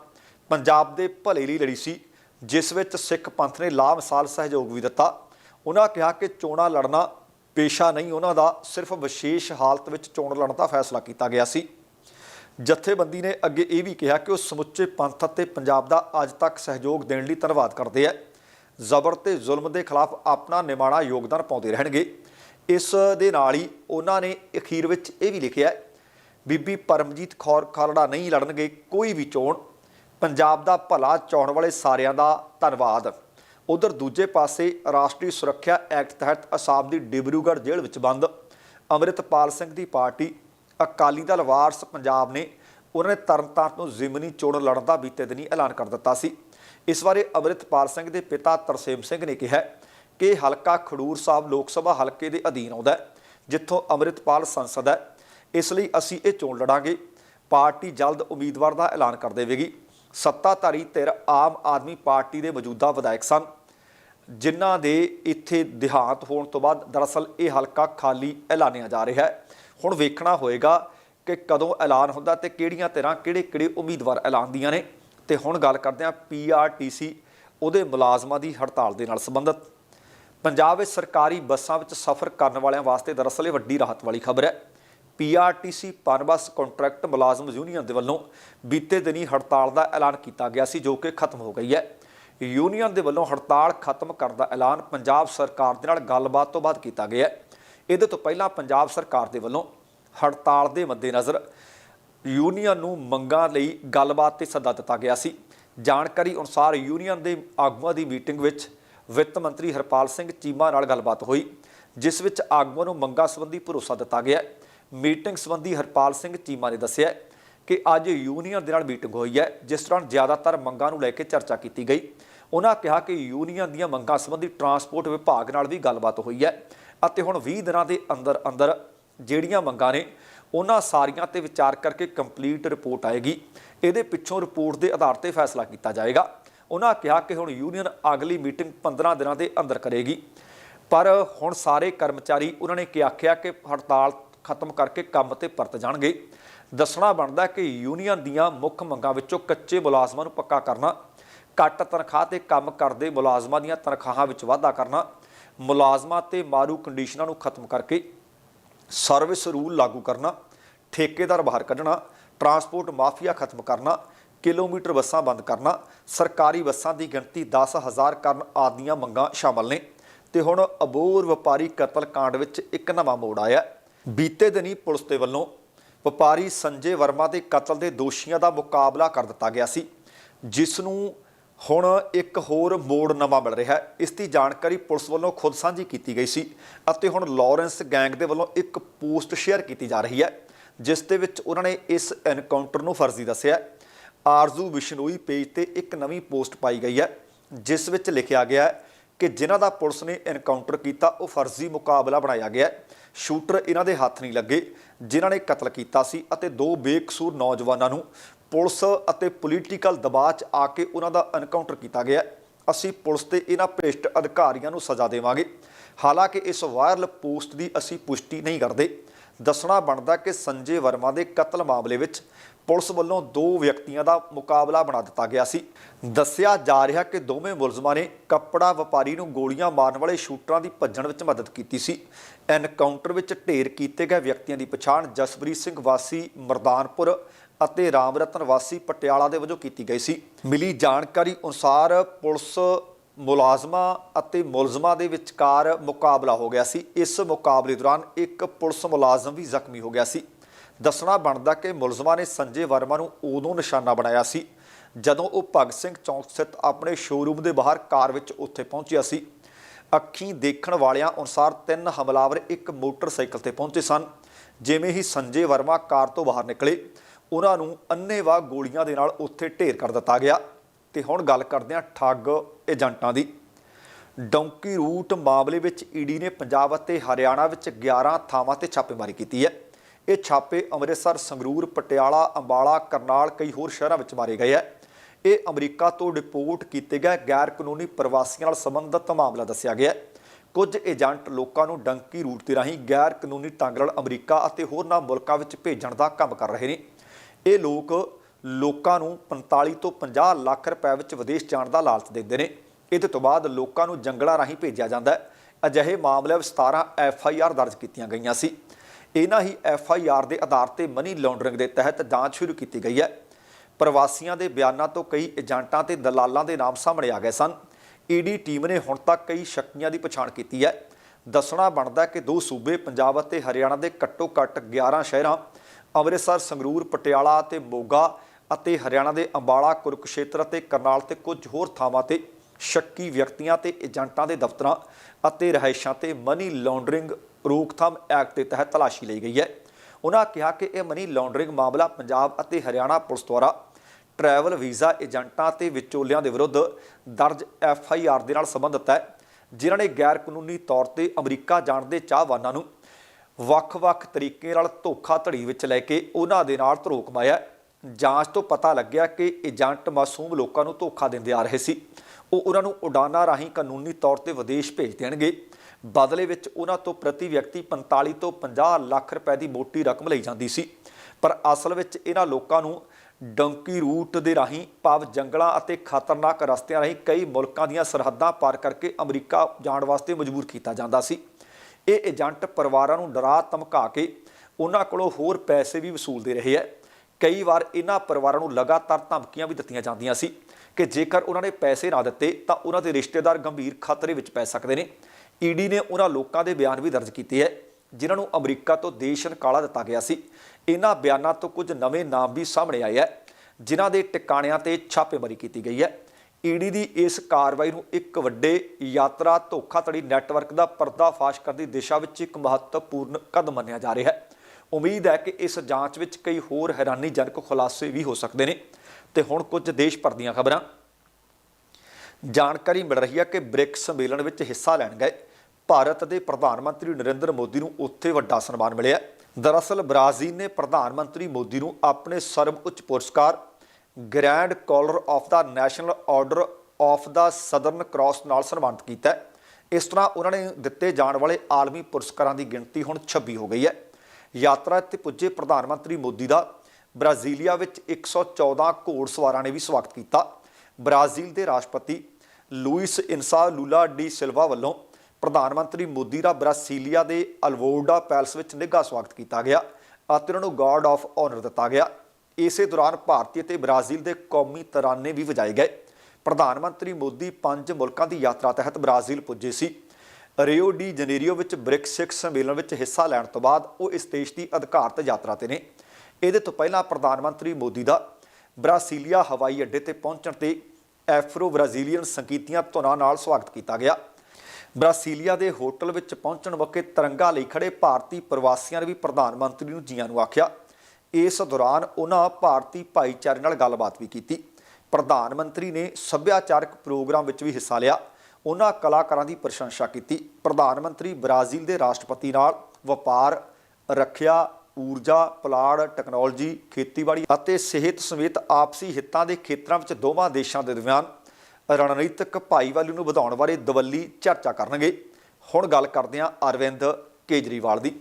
ਪੰਜਾਬ ਦੇ ਭਲੇ ਲਈ ਲੜੀ ਸੀ, ਜਿਸ ਵਿੱਚ ਸਿੱਖ ਪੰਥ ਨੇ ਲਾਮਿਸਾਲ ਸਹਿਯੋਗ ਵੀ ਦਿੱਤਾ। ਉਹਨਾਂ ਕਿਹਾ ਕਿ ਚੋਣਾਂ ਲੜਨਾ ਪੇਸ਼ਾ ਨਹੀਂ ਉਹਨਾਂ ਦਾ ਸਿਰਫ ਵਿਸ਼ੇਸ਼ ਹਾਲਤ ਵਿੱਚ ਚੋਣ ਲੜਨ ਦਾ ਫੈਸਲਾ ਕੀਤਾ ਗਿਆ ਸੀ। ਜਥੇਬੰਦੀ ਨੇ ਅੱਗੇ ਇਹ ਵੀ ਕਿਹਾ ਕਿ ਉਹ ਸਮੁੱਚੇ ਪੰਥ ਅਤੇ ਪੰਜਾਬ ਦਾ ਅੱਜ ਤੱਕ ਸਹਿਯੋਗ ਦੇਣ ਲਈ ਧੰਨਵਾਦ ਕਰਦੇ ਹੈ ਜ਼ਬਰ ਤੇ ਜ਼ੁਲਮ ਦੇ ਖਿਲਾਫ ਆਪਣਾ ਨਿਮਾਣਾ ਯੋਗਦਾਨ ਪਾਉਂਦੇ ਰਹਿਣਗੇ। ਇਸ ਦੇ ਨਾਲ ਹੀ ਉਹਨਾਂ ਨੇ ਅਖੀਰ ਵਿੱਚ ਇਹ ਵੀ ਲਿਖਿਆ, ਬੀਬੀ ਪਰਮਜੀਤ ਖੌਰ ਖਾਲੜਾ ਨਹੀਂ ਲੜਨਗੇ ਕੋਈ ਵੀ ਚੋਣ। ਪੰਜਾਬ ਦਾ ਭਲਾ ਚਾਹਣ ਵਾਲੇ ਸਾਰਿਆਂ ਦਾ ਧੰਨਵਾਦ। ਉਧਰ ਦੂਜੇ ਪਾਸੇ ਰਾਸ਼ਟਰੀ ਸੁਰੱਖਿਆ ਐਕਟ ਤਹਿਤ ਅਸਾਮ ਦੀ ਡਿਬਰੂਗੜ੍ਹ ਜੇਲ੍ਹ ਵਿੱਚ ਬੰਦ। ਅੰਮ੍ਰਿਤਪਾਲ ਸਿੰਘ ਦੀ ਪਾਰਟੀ ਅਕਾਲੀ ਦਲ ਵਾਰਸ ਪੰਜਾਬ ਨੇ ਉਹਨਾਂ ਨੇ ਤਰਨਤਾਰਨ ਤੋਂ ਜ਼ਿਮਨੀ ਚੋਣ ਲੜਨ ਦਾ ਬੀਤੇ ਦਿਨੀ ਐਲਾਨ ਕਰ ਦਿੱਤਾ ਸੀ। ਇਸ ਬਾਰੇ ਅੰਮ੍ਰਿਤਪਾਲ ਸਿੰਘ ਦੇ ਪਿਤਾ ਤਰਸੇਮ ਸਿੰਘ ਨੇ ਕਿਹਾ ਕਿ ਹਲਕਾ ਖਡੂਰ ਸਾਹਿਬ ਲੋਕ ਸਭਾ ਹਲਕੇ ਦੇ ਅਧੀਨ ਆਉਂਦਾ ਹੈ, ਜਿੱਥੋਂ ਅੰਮ੍ਰਿਤਪਾਲ ਸੰਸਦ ਹੈ। ਇਸ ਲਈ ਅਸੀਂ ਇਹ ਚੋਣ ਲੜਾਂਗੇ। ਪਾਰਟੀ ਜਲਦ ਉਮੀਦਵਾਰ ਦਾ ਐਲਾਨ ਕਰ ਦੇਵੇਗੀ। ਸੱਤਾਧਾਰੀ ਧਿਰ ਆਮ ਆਦਮੀ ਪਾਰਟੀ ਦੇ ਮੌਜੂਦਾ ਵਿਧਾਇਕ ਸਨ, ਜਿਨ੍ਹਾਂ ਦੇ ਇੱਥੇ ਦਿਹਾਂਤ ਹੋਣ ਤੋਂ ਬਾਅਦ ਦਰਅਸਲ ਇਹ ਹਲਕਾ ਖਾਲੀ ਐਲਾਨਿਆ ਜਾ ਰਿਹਾ ਹੈ। ਹੁਣ ਵੇਖਣਾ ਹੋਏਗਾ ਕਿ ਕਦੋਂ ਐਲਾਨ ਹੁੰਦਾ ਤੇ ਕਿਹੜੀਆਂ ਧਿਰਾਂ ਕਿਹੜੇ ਕਿਹੜੇ ਉਮੀਦਵਾਰ ਐਲਾਨਦੀਆਂ ਨੇ। ਤੇ ਹੁਣ ਗੱਲ ਕਰਦੇ ਹਾਂ ਪੀਆਰਟੀਸੀ ਉਹਦੇ ਮੁਲਾਜ਼ਮਾਂ ਦੀ ਹੜਤਾਲ ਦੇ ਨਾਲ ਸੰਬੰਧਿਤ। ਪੰਜਾਬ ਵਿੱਚ ਸਰਕਾਰੀ ਬੱਸਾਂ ਵਿੱਚ ਸਫ਼ਰ ਕਰਨ ਵਾਲਿਆਂ ਵਾਸਤੇ ਦਰਅਸਲ ਇਹ ਵੱਡੀ ਰਾਹਤ ਵਾਲੀ ਖਬਰ ਹੈ। ਪੀਆਰਟੀਸੀ ਪਨਬਸ ਕੰਟਰੈਕਟ ਮੁਲਾਜ਼ਮ ਯੂਨੀਅਨ ਦੇ ਵੱਲੋਂ ਬੀਤੇ ਦਿਨੀ ਹੜਤਾਲ ਦਾ ਐਲਾਨ ਕੀਤਾ ਗਿਆ ਸੀ, ਜੋ ਕਿ ਖਤਮ ਹੋ ਗਈ ਹੈ। ਯੂਨੀਅਨ ਦੇ ਵੱਲੋਂ ਹੜਤਾਲ ਖਤਮ ਕਰਨ ਦਾ ਐਲਾਨ ਪੰਜਾਬ ਸਰਕਾਰ ਦੇ ਨਾਲ ਗੱਲਬਾਤ ਤੋਂ ਬਾਅਦ ਕੀਤਾ ਗਿਆ ਹੈ। ਇਹਦੇ ਤੋਂ ਪਹਿਲਾਂ ਪੰਜਾਬ ਸਰਕਾਰ ਦੇ ਵੱਲੋਂ ਹੜਤਾਲ ਦੇ ਮੱਦੇਨਜ਼ਰ ਯੂਨੀਅਨ ਨੂੰ ਮੰਗਾਂ ਲਈ ਗੱਲਬਾਤ ਤੇ ਸੱਦਾ ਦਿੱਤਾ ਗਿਆ ਸੀ। ਜਾਣਕਾਰੀ ਅਨੁਸਾਰ ਯੂਨੀਅਨ ਦੇ ਆਗੂਆਂ ਦੀ ਮੀਟਿੰਗ ਵਿੱਚ ਵਿੱਤ ਮੰਤਰੀ ਹਰਪਾਲ ਸਿੰਘ ਚੀਮਾ ਨਾਲ ਗੱਲਬਾਤ ਹੋਈ, ਜਿਸ ਵਿੱਚ ਆਗੂਆਂ ਨੂੰ ਮੰਗਾਂ ਸੰਬੰਧੀ ਭਰੋਸਾ ਦਿੱਤਾ ਗਿਆ। ਮੀਟਿੰਗ ਸੰਬੰਧੀ ਹਰਪਾਲ ਸਿੰਘ ਚੀਮਾ ਨੇ ਦੱਸਿਆ ਕਿ ਅੱਜ ਯੂਨੀਅਨ ਦੇ ਨਾਲ ਮੀਟਿੰਗ ਹੋਈ ਹੈ, ਜਿਸ ਦੌਰਾਨ ਜ਼ਿਆਦਾਤਰ ਮੰਗਾਂ ਨੂੰ ਲੈ ਕੇ ਚਰਚਾ ਕੀਤੀ ਗਈ। ਉਹਨਾਂ ਕਿਹਾ ਕਿ ਯੂਨੀਅਨ ਦੀਆਂ ਮੰਗਾਂ ਸੰਬੰਧੀ ਟਰਾਂਸਪੋਰਟ ਵਿਭਾਗ ਨਾਲ ਵੀ ਗੱਲਬਾਤ ਹੋਈ ਹੈ। ਅਤੇ ਹੁਣ 20 ਦਿਨਾਂ ਦੇ ਅੰਦਰ ਅੰਦਰ ਜਿਹੜੀਆਂ ਮੰਗਾਂ ਨੇ, ਉਹਨਾਂ ਸਾਰੀਆਂ ਤੇ ਵਿਚਾਰ ਕਰਕੇ ਕੰਪਲੀਟ ਰਿਪੋਰਟ ਆਏਗੀ। ਇਹਦੇ ਪਿੱਛੋਂ ਰਿਪੋਰਟ ਦੇ ਆਧਾਰ ਤੇ ਫੈਸਲਾ ਕੀਤਾ ਜਾਏਗਾ। ਉਹਨਾਂ ਕਿਹਾ ਕਿ ਹੁਣ ਯੂਨੀਅਨ ਅਗਲੀ ਮੀਟਿੰਗ 15 ਦਿਨਾਂ ਦੇ ਅੰਦਰ ਕਰੇਗੀ। ਪਰ ਹੁਣ ਸਾਰੇ ਕਰਮਚਾਰੀ, ਉਹਨਾਂ ਨੇ ਕੀ ਆਖਿਆ ਕਿ ਹੜਤਾਲ ਖਤਮ ਕਰਕੇ ਕੰਮ ਤੇ ਪਰਤ ਜਾਣਗੇ। ਦੱਸਣਾ ਬਣਦਾ ਕਿ ਯੂਨੀਅਨ ਦੀਆਂ ਮੁੱਖ ਮੰਗਾਂ ਵਿੱਚੋਂ ਕੱਚੇ ਮੁਲਾਜ਼ਮਾਂ ਨੂੰ ਪੱਕਾ ਕਰਨਾ, ਘੱਟ ਤਨਖਾਹ ਤੇ ਕੰਮ ਕਰਦੇ ਮੁਲਾਜ਼ਮਾਂ ਦੀਆਂ ਤਨਖਾਹਾਂ ਵਿੱਚ ਵਾਧਾ ਕਰਨਾ ਮੁਲਾਜ਼ਮਾਂ ਤੇ ਮਾਰੂ ਕੰਡੀਸ਼ਨਾਂ ਨੂੰ ਖਤਮ ਕਰਕੇ ਸਰਵਿਸ ਰੂਲ ਲਾਗੂ ਕਰਨਾ, ਠੇਕੇਦਾਰ ਬਾਹਰ ਕੱਢਣਾ ਟਰਾਂਸਪੋਰਟ ਮਾਫੀਆ ਖਤਮ ਕਰਨਾ, ਕਿਲੋਮੀਟਰ ਬੱਸਾਂ ਬੰਦ ਕਰਨਾ, ਸਰਕਾਰੀ ਬੱਸਾਂ ਦੀ ਗਿਣਤੀ 10000 ਕਰਨ ਆਦੀਆਂ ਮੰਗਾਂ ਸ਼ਾਮਲ ਨੇ। ਤੇ ਹੁਣ ਅਬੋਰ ਵਪਾਰੀ ਕਤਲ ਕਾਂਡ ਵਿੱਚ ਇੱਕ ਨਵਾਂ ਮੋੜ ਆਇਆ। ਬੀਤੇ ਦਿਨੀ ਪੁਲਿਸ ਦੇ ਵੱਲੋਂ ਵਪਾਰੀ ਸੰਜੇ ਵਰਮਾ ਦੇ ਕਤਲ ਦੇ ਦੋਸ਼ੀਆਂ ਦਾ ਮੁਕਾਬਲਾ ਕਰ ਦਿੱਤਾ ਗਿਆ ਸੀ, ਜਿਸ ਨੂੰ ਹੁਣ ਇੱਕ ਹੋਰ ਮੋੜ ਨਵਾਂ ਮਿਲ ਰਿਹਾ ਹੈ। ਇਸ ਦੀ ਜਾਣਕਾਰੀ ਪੁਲਿਸ ਵੱਲੋਂ ਖੁਦ ਸਾਂਝੀ ਕੀਤੀ ਗਈ ਸੀ ਅਤੇ ਹੁਣ ਲਾਰੈਂਸ ਗੈਂਗ ਦੇ ਵੱਲੋਂ ਇੱਕ ਪੋਸਟ ਸ਼ੇਅਰ ਕੀਤੀ ਜਾ ਰਹੀ ਹੈ, ਜਿਸ ਦੇ ਵਿੱਚ ਉਹਨਾਂ ਨੇ ਇਸ ਐਨਕਾਊਂਟਰ ਨੂੰ ਫਰਜ਼ੀ ਦੱਸਿਆ ਆਰਜ਼ੂ ਬਿਸ਼ਨੋਈ ਪੇਜ ਤੇ ਇੱਕ ਨਵੀਂ ਪੋਸਟ ਪਾਈ ਗਈ ਹੈ, ਜਿਸ ਵਿੱਚ ਲਿਖਿਆ ਗਿਆ ਹੈ ਕਿ ਜਿਨ੍ਹਾਂ ਦਾ ਪੁਲਿਸ ਨੇ ਐਨਕਾਊਂਟਰ ਕੀਤਾ, ਉਹ ਫਰਜ਼ੀ ਮੁਕਾਬਲਾ ਬਣਾਇਆ ਗਿਆ ਸ਼ੂਟਰ ਇਹਨਾਂ ਦੇ ਹੱਥ ਨਹੀਂ ਲੱਗੇ, ਜਿਨ੍ਹਾਂ ਨੇ ਕਤਲ ਕੀਤਾ ਸੀ ਅਤੇ ਦੋ ਬੇਕਸੂਰ ਨੌਜਵਾਨਾਂ ਨੂੰ ਪੁਲਿਸ ਅਤੇ ਪੋਲੀਟੀਕਲ ਦਬਾਅ 'ਚ ਆ ਕੇ ਉਹਨਾਂ ਦਾ ਐਨਕਾਊਂਟਰ ਕੀਤਾ ਗਿਆ। ਅਸੀਂ ਪੁਲਿਸ ਤੇ ਇਹਨਾਂ ਭ੍ਰਿਸ਼ਟ ਅਧਿਕਾਰੀਆਂ ਨੂੰ ਸਜ਼ਾ ਦੇਵਾਂਗੇ। ਹਾਲਾਂਕਿ ਇਸ ਵਾਇਰਲ ਪੋਸਟ ਦੀ ਅਸੀਂ ਪੁਸ਼ਟੀ ਨਹੀਂ ਕਰਦੇ। ਦੱਸਣਾ ਬਣਦਾ ਕਿ ਸੰਜੇ ਵਰਮਾ ਦੇ ਕਤਲ ਮਾਮਲੇ ਵਿੱਚ ਪੁਲਿਸ ਵੱਲੋਂ ਦੋ ਵਿਅਕਤੀਆਂ ਦਾ ਮੁਕਾਬਲਾ ਬਣਾ ਦਿੱਤਾ ਗਿਆ ਸੀ। ਦੱਸਿਆ ਜਾ ਰਿਹਾ ਕਿ ਦੋਵੇਂ ਮੁਲਜ਼ਮਾਂ ਨੇ ਕੱਪੜਾ ਵਪਾਰੀ ਨੂੰ ਗੋਲੀਆਂ ਮਾਰਨ ਵਾਲੇ ਸ਼ੂਟਰਾਂ ਦੀ ਭੱਜਣ ਵਿੱਚ ਮਦਦ ਕੀਤੀ ਸੀ। ਐਨਕਾਊਂਟਰ ਵਿੱਚ ਢੇਰ ਕੀਤੇ ਗਏ ਵਿਅਕਤੀਆਂ ਦੀ ਪਛਾਣ ਜਸਪ੍ਰੀਤ ਸਿੰਘ ਵਾਸੀ, ਮਰਦਾਨਪੁਰ ਅਤੇ ਰਾਮ ਰਤਨ ਵਾਸੀ ਪਟਿਆਲਾ ਦੇ ਵਜੋਂ ਕੀਤੀ ਗਈ ਸੀ। ਮਿਲੀ ਜਾਣਕਾਰੀ ਅਨੁਸਾਰ ਪੁਲਿਸ ਮੁਲਾਜ਼ਮਾਂ ਅਤੇ ਮੁਲਜ਼ਮਾਂ ਦੇ ਵਿਚਕਾਰ ਮੁਕਾਬਲਾ ਹੋ ਗਿਆ ਸੀ। ਇਸ ਮੁਕਾਬਲੇ ਦੌਰਾਨ ਇੱਕ ਪੁਲਿਸ ਮੁਲਾਜ਼ਮ ਵੀ ਜ਼ਖਮੀ ਹੋ ਗਿਆ ਸੀ। ਦੱਸਣਾ ਬਣਦਾ ਕਿ ਮੁਲਜ਼ਮਾਂ ਨੇ ਸੰਜੇ ਵਰਮਾ ਨੂੰ ਉਦੋਂ ਨਿਸ਼ਾਨਾ ਬਣਾਇਆ ਸੀ, ਜਦੋਂ ਉਹ ਭਗਤ ਸਿੰਘ ਚੌਂਕ ਸਥਿਤ ਆਪਣੇ ਸ਼ੋਰੂਮ ਦੇ ਬਾਹਰ ਕਾਰ ਵਿੱਚ ਉੱਥੇ ਪਹੁੰਚਿਆ ਸੀ। ਅੱਖੀਂ ਦੇਖਣ ਵਾਲਿਆਂ ਅਨੁਸਾਰ ਤਿੰਨ ਹਮਲਾਵਰ ਇੱਕ ਮੋਟਰਸਾਈਕਲ ਤੇ ਪਹੁੰਚੇ ਸਨ, ਜਿਵੇਂ ਹੀ ਸੰਜੇ ਵਰਮਾ ਕਾਰ ਤੋਂ ਬਾਹਰ ਨਿਕਲੇ। ਉਹਨਾਂ ਨੂੰ ਅੰਨ੍ਹੇਵਾਹ ਗੋਲੀਆਂ ਦੇ ਨਾਲ ਉੱਥੇ ਢੇਰ ਕਰ ਦਿੱਤਾ ਗਿਆ। ਤੇ ਹੁਣ ਗੱਲ ਕਰਦੇ ਹਾਂ ਠੱਗ ਏਜੰਟਾਂ ਦੀ। ਡੌਂਕੀ ਰੂਟ ਮਾਮਲੇ ਵਿੱਚ ਈਡੀ ਨੇ ਪੰਜਾਬ ਅਤੇ ਹਰਿਆਣਾ ਵਿੱਚ 11 ਥਾਵਾਂ ਤੇ ਛਾਪੇਮਾਰੀ ਕੀਤੀ ਹੈ। ਇਹ ਛਾਪੇ ਅੰਮ੍ਰਿਤਸਰ, ਸੰਗਰੂਰ, ਪਟਿਆਲਾ, ਅੰਬਾਲਾ, ਕਰਨਾਲ, ਕਈ ਹੋਰ ਸ਼ਹਿਰਾਂ ਵਿੱਚ ਮਾਰੇ ਗਏ ਹੈ। ਇਹ ਅਮਰੀਕਾ ਤੋਂ ਰਿਪੋਰਟ ਕੀਤੇ ਗਏ ਗੈਰ ਕਾਨੂੰਨੀ ਪ੍ਰਵਾਸੀਆਂ ਨਾਲ ਸੰਬੰਧਿਤ ਮਾਮਲਾ ਦੱਸਿਆ ਗਿਆ ਹੈ। ਕੁਝ ਏਜੰਟ ਲੋਕਾਂ ਨੂੰ ਡੰਕੀ ਰੂਟ ਦੇ ਰਾਹੀਂ ਗੈਰ ਕਾਨੂੰਨੀ ਢੰਗ ਨਾਲ ਅਮਰੀਕਾ ਅਤੇ ਹੋਰਨਾਂ ਮੁਲਕਾਂ ਵਿੱਚ ਭੇਜਣ ਦਾ ਕੰਮ ਕਰ ਰਹੇ ਨੇ। ਇਹ ਲੋਕ ਲੋਕਾਂ ਨੂੰ 45 ਤੋਂ 50 ਲੱਖ ਰੁਪਏ ਵਿੱਚ ਵਿਦੇਸ਼ ਜਾਣ ਦਾ ਲਾਲਚ ਦਿੰਦੇ ਨੇ। ਇਹਦੇ ਤੋਂ ਬਾਅਦ ਲੋਕਾਂ ਨੂੰ ਜੰਗਲਾਂ ਰਾਹੀਂ ਭੇਜਿਆ ਜਾਂਦਾ ਹੈ। ਅਜਿਹੇ ਮਾਮਲਿਆਂ ਵਿੱਚ 17 ਐਫ ਆਈ ਆਰ ਦਰਜ ਕੀਤੀਆਂ ਗਈਆਂ ਸੀ। ਇਹਨਾਂ ਹੀ ਐਫ ਆਈ ਆਰ ਦੇ ਆਧਾਰ ਤੇ ਮਨੀ ਲਾਂਡਰਿੰਗ ਦੇ ਤਹਿਤ ਜਾਂਚ ਸ਼ੁਰੂ ਕੀਤੀ ਗਈ ਹੈ। ਪ੍ਰਵਾਸੀਆਂ ਦੇ ਬਿਆਨਾਂ ਤੋਂ ਕਈ ਏਜੰਟਾਂ ਤੇ ਦਲਾਲਾਂ ਦੇ ਨਾਮ ਸਾਹਮਣੇ ਆ ਗਏ ਸਨ। ਈਡੀ ਟੀਮ ਨੇ ਹੁਣ ਤੱਕ ਕਈ ਸ਼ੱਕੀਆਂ ਦੀ ਪਛਾਣ ਕੀਤੀ ਹੈ। ਦੱਸਣਾ ਬਣਦਾ ਕਿ ਦੋ ਸੂਬੇ, ਪੰਜਾਬ ਅਤੇ ਹਰਿਆਣਾ ਦੇ ਘੱਟੋ-ਘੱਟ 11 ਸ਼ਹਿਰਾਂ ਅੰਮ੍ਰਿਤਸਰ, ਸੰਗਰੂਰ, ਪਟਿਆਲਾ ਅਤੇ ਮੋਗਾ ਅਤੇ ਹਰਿਆਣਾ ਦੇ ਅੰਬਾਲਾ, ਕੁਰਕਸ਼ੇਤਰ ਅਤੇ ਕਰਨਾਲ ਤੇ ਕੁਝ ਹੋਰ ਥਾਵਾਂ ਤੇ ਸ਼ੱਕੀ ਵਿਅਕਤੀਆਂ ਤੇ ਏਜੰਟਾਂ ਦੇ ਦਫ਼ਤਰਾਂ ਅਤੇ ਰਿਹਾਇਸ਼ਾਂ ਤੇ ਮਨੀ ਲਾਂਡਰਿੰਗ ਰੋਕਥਾਮ ਐਕਟ ਦੇ ਤਹਿਤ ਤਲਾਸ਼ੀ ਲਈ ਗਈ ਹੈ। ਉਹਨਾਂ ਕਿਹਾ ਕਿ ਇਹ ਮਨੀ ਲਾਂਡਰਿੰਗ ਮਾਮਲਾ ਪੰਜਾਬ ਅਤੇ ਹਰਿਆਣਾ ਪੁਲਿਸ ਦੁਆਰਾ ਟਰੈਵਲ ਵੀਜ਼ਾ ਏਜੰਟਾਂ ਤੇ ਵਿਚੋਲਿਆਂ ਦੇ ਵਿਰੁੱਧ ਦਰਜ ਐਫ ਆਈ ਆਰ ਦੇ ਨਾਲ ਸੰਬੰਧਿਤ ਹੈ, ਜਿਨ੍ਹਾਂ ਨੇ ਗੈਰ ਕਾਨੂੰਨੀ ਤੌਰ ਤੇ ਅਮਰੀਕਾ ਜਾਣ ਦੇ ਚਾਹਵਾਨਾਂ ਨੂੰ ਵੱਖ-ਵੱਖ ਤਰੀਕੇ ਨਾਲ ਧੋਖਾਧੜੀ ਵਿੱਚ ਲੈ ਕੇ ਉਹਨਾਂ ਦੇ ਨਾਲ ਧਰੋ ਕਮਾਇਆ ਜਾਂਚ ਤੋਂ ਪਤਾ ਲੱਗਿਆ ਕਿ ਏਜੰਟ ਮਾਸੂਮ ਲੋਕਾਂ ਨੂੰ ਧੋਖਾ ਦਿੰਦੇ ਆ ਰਹੇ ਸੀ। ਉਹ ਉਹਨਾਂ ਨੂੰ ਉਡਾਨਾਂ ਰਾਹੀਂ ਕਾਨੂੰਨੀ ਤੌਰ ਤੇ ਵਿਦੇਸ਼ ਭੇਜ ਦੇਣਗੇ। ਬਦਲੇ ਵਿੱਚ ਉਹਨਾਂ ਤੋਂ ਪ੍ਰਤੀ ਵਿਅਕਤੀ 45 ਤੋਂ 50 ਲੱਖ ਰੁਪਏ ਦੀ ਮੋਟੀ ਰਕਮ ਲਈ ਜਾਂਦੀ ਸੀ। ਪਰ ਅਸਲ ਵਿੱਚ ਇਹਨਾਂ ਲੋਕਾਂ ਨੂੰ ਡੰਕੀ ਰੂਟ ਦੇ ਰਾਹੀਂ ਭਾਵ ਜੰਗਲਾਂ ਅਤੇ ਖਤਰਨਾਕ ਰਸਤਿਆਂ ਰਾਹੀਂ ਕਈ ਮੁਲਕਾਂ ਦੀਆਂ ਸਰਹੱਦਾਂ ਪਾਰ ਕਰਕੇ ਅਮਰੀਕਾ ਜਾਣ ਵਾਸਤੇ ਮਜਬੂਰ ਕੀਤਾ ਜਾਂਦਾ ਸੀ। ਇਹ ਏਜੰਟ ਪਰਿਵਾਰਾਂ ਨੂੰ ਡਰਾ ਧਮਕਾ ਕੇ ਉਹਨਾਂ ਕੋਲੋਂ ਹੋਰ ਪੈਸੇ ਵੀ ਵਸੂਲਦੇ ਰਹੇ ਹੈ। ਕਈ ਵਾਰ ਇਹਨਾਂ ਪਰਿਵਾਰਾਂ ਨੂੰ ਲਗਾਤਾਰ ਧਮਕੀਆਂ ਵੀ ਦਿੱਤੀਆਂ ਜਾਂਦੀਆਂ ਸੀ ਕਿ ਜੇਕਰ ਉਹਨਾਂ ਨੇ ਪੈਸੇ ਨਾ ਦਿੱਤੇ ਤਾਂ ਉਹਨਾਂ ਦੇ ਰਿਸ਼ਤੇਦਾਰ ਗੰਭੀਰ ਖਤਰੇ ਵਿੱਚ ਪੈ ਸਕਦੇ ਨੇ। ਈਡੀ ਨੇ ਉਹਨਾਂ ਲੋਕਾਂ ਦੇ ਬਿਆਨ ਵੀ ਦਰਜ ਕੀਤੇ ਹੈ, ਜਿਨ੍ਹਾਂ ਨੂੰ ਅਮਰੀਕਾ ਤੋਂ ਦੇਸ਼ ਨਿਕਾਲਾ ਦਿੱਤਾ ਗਿਆ ਸੀ। ਇਹਨਾਂ ਬਿਆਨਾਂ ਤੋਂ ਕੁਝ ਨਵੇਂ ਨਾਮ ਵੀ ਸਾਹਮਣੇ ਆਏ ਹੈ, ਜਿਨ੍ਹਾਂ ਦੇ ਟਿਕਾਣਿਆਂ ਤੇ ਛਾਪੇਮਾਰੀ ਕੀਤੀ ਗਈ ਹੈ। ਈਡੀ ਦੀ ਇਸ ਕਾਰਵਾਈ ਨੂੰ ਇੱਕ ਵੱਡੇ ਯਾਤਰਾ ਧੋਖਾਧੜੀ ਨੈਟਵਰਕ ਦਾ ਪਰਦਾਫਾਸ਼ ਕਰਨ ਦੀ ਦਿਸ਼ਾ ਵਿੱਚ ਇੱਕ ਮਹੱਤਵਪੂਰਨ ਕਦਮ ਮੰਨਿਆ ਜਾ ਰਿਹਾ ਹੈ। ਉਮੀਦ ਹੈ ਕਿ ਇਸ ਜਾਂਚ ਵਿੱਚ ਕਈ ਹੋਰ ਹੈਰਾਨੀਜਨਕ ਖੁਲਾਸੇ ਵੀ ਹੋ ਸਕਦੇ ਨੇ। ਤੇ ਹੁਣ ਕੁਝ ਦੇਸ਼ ਭਰ ਦੀਆਂ ਖਬਰਾਂ। ਜਾਣਕਾਰੀ ਮਿਲ ਰਹੀ ਹੈ ਕਿ ਬ੍ਰਿਕਸ ਸੰਮੇਲਨ ਵਿੱਚ ਹਿੱਸਾ ਲੈਣ ਗਏ। ਭਾਰਤ ਦੇ ਪ੍ਰਧਾਨ ਮੰਤਰੀ ਨਰਿੰਦਰ ਮੋਦੀ ਨੂੰ ਉੱਥੇ ਵੱਡਾ ਸਨਮਾਨ ਮਿਲਿਆ। ਦਰਅਸਲ ਬ੍ਰਾਜ਼ੀਲ ਨੇ ਪ੍ਰਧਾਨ ਮੰਤਰੀ ਮੋਦੀ ਨੂੰ ਆਪਣੇ ਸਰਵਉੱਚ ਪੁਰਸਕਾਰ grand collar of the national order of the southern cross ਨਾਲ ਸਨਮਾਨਿਤ ਕੀਤਾ ਹੈ। ਇਸ ਤਰ੍ਹਾਂ ਉਹਨਾਂ ਨੇ ਦਿੱਤੇ ਜਾਣ ਵਾਲੇ ਆਲਮੀ ਪੁਰਸਕਾਰਾਂ ਦੀ ਗਿਣਤੀ ਹੁਣ 26 ਹੋ ਗਈ ਹੈ। ਯਾਤਰਾ ਤੇ ਪੁੱਜੇ ਪ੍ਰਧਾਨ ਮੰਤਰੀ ਮੋਦੀ ਦਾ ਬ੍ਰਾਜ਼ੀਲੀਆ ਵਿੱਚ 114 ਘੋੜਸਵਾਰਾਂ ਨੇ ਵੀ ਸਵਾਗਤ ਕੀਤਾ। ਬ੍ਰਾਜ਼ੀਲ ਦੇ ਰਾਸ਼ਟਰਪਤੀ ਲੂਇਸ ਇਨਸਾ ਲੂਲਾ ਡੀ ਸਿਲਵਾ ਵੱਲੋਂ ਪ੍ਰਧਾਨ ਮੰਤਰੀ ਮੋਦੀ ਦਾ ਬ੍ਰਾਸੀਲੀਆ ਦੇ ਅਲਵੋਰਡਾ ਪੈਲਸ ਵਿੱਚ ਨਿੱਘਾ ਸਵਾਗਤ ਕੀਤਾ ਗਿਆ ਅਤੇ ਉਹਨਾਂ ਨੂੰ ਗਾਰਡ ਆਫ ਆਨਰ ਦਿੱਤਾ ਗਿਆ। ਇਸੇ ਦੌਰਾਨ ਭਾਰਤੀ ਅਤੇ ਬ੍ਰਾਜ਼ੀਲ ਦੇ ਕੌਮੀ ਤਰਾਨੇ ਵੀ ਵਜਾਏ ਗਏ। ਪ੍ਰਧਾਨ ਮੰਤਰੀ ਮੋਦੀ ਪੰਜ ਮੁਲਕਾਂ ਦੀ ਯਾਤਰਾ ਤਹਿਤ ਬ੍ਰਾਜ਼ੀਲ ਪੁੱਜੇ ਸੀ। ਰਿਓ ਡੀ ਜਨੇਰੀਓ ਵਿੱਚ ਬ੍ਰਿਕਸ ਸਿੱਖ ਸੰਮੇਲਨ ਵਿੱਚ ਹਿੱਸਾ ਲੈਣ ਤੋਂ ਬਾਅਦ ਉਹ ਇਸ ਦੇਸ਼ ਦੀ ਅਧਿਕਾਰਤ ਯਾਤਰਾ ਤੇ ਨੇ। ਇਹਦੇ ਤੋਂ ਪਹਿਲਾਂ ਪ੍ਰਧਾਨ ਮੰਤਰੀ ਮੋਦੀ ਦਾ ਬ੍ਰਾਸੀਲੀਆ ਹਵਾਈ ਅੱਡੇ ਤੇ ਪਹੁੰਚਣ ਤੇ ਐਫਰੋ ਬ੍ਰਾਜ਼ੀਲੀਅਨ ਸੰਗੀਤੀਆਂ ਧੁਨਾਂ ਨਾਲ ਸਵਾਗਤ ਕੀਤਾ ਗਿਆ। ਬ੍ਰਾਸੀਲੀਆ ਦੇ ਹੋਟਲ ਵਿੱਚ ਪਹੁੰਚਣ ਮੌਕੇ ਤਿਰੰਗਾ ਲਈ ਖੜੇ ਭਾਰਤੀ ਪ੍ਰਵਾਸੀਆਂ ਨੇ ਵੀ ਪ੍ਰਧਾਨ ਮੰਤਰੀ ਨੂੰ ਜੀਆਂ ਨੂੰ ਆਖਿਆ। ਇਸ ਦੌਰਾਨ ਉਹਨਾਂ ਭਾਰਤੀ ਭਾਈਚਾਰੇ ਨਾਲ ਗੱਲਬਾਤ ਵੀ ਕੀਤੀ। ਪ੍ਰਧਾਨ ਮੰਤਰੀ ਨੇ ਸੱਭਿਆਚਾਰਕ ਪ੍ਰੋਗਰਾਮ ਵਿੱਚ ਵੀ ਹਿੱਸਾ ਲਿਆ। ਉਹਨਾਂ ਕਲਾਕਾਰਾਂ ਦੀ ਪ੍ਰਸ਼ੰਸਾ ਕੀਤੀ। ਪ੍ਰਧਾਨ ਮੰਤਰੀ ਬ੍ਰਾਜ਼ੀਲ ਦੇ ਰਾਸ਼ਟਰਪਤੀ ਨਾਲ ਵਪਾਰ, ਰੱਖਿਆ, ਊਰਜਾ, ਪਲਾੜ, ਟੈਕਨੋਲੋਜੀ, ਖੇਤੀਬਾੜੀ ਅਤੇ ਸਿਹਤ ਸਮੇਤ ਆਪਸੀ ਹਿੱਤਾਂ ਦੇ ਖੇਤਰਾਂ ਵਿੱਚ ਦੋਵਾਂ ਦੇਸ਼ਾਂ ਦੇ ਦਰਮਿਆਨ ਰਣਨੀਤਿਕ ਭਾਈਵਾਲੀ ਨੂੰ ਵਧਾਉਣ ਬਾਰੇ ਦਵੱਲੀ ਚਰਚਾ ਕਰਨਗੇ। ਹੁਣ ਗੱਲ ਕਰਦੇ ਹਾਂ ਅਰਵਿੰਦ ਕੇਜਰੀਵਾਲ ਦੀ।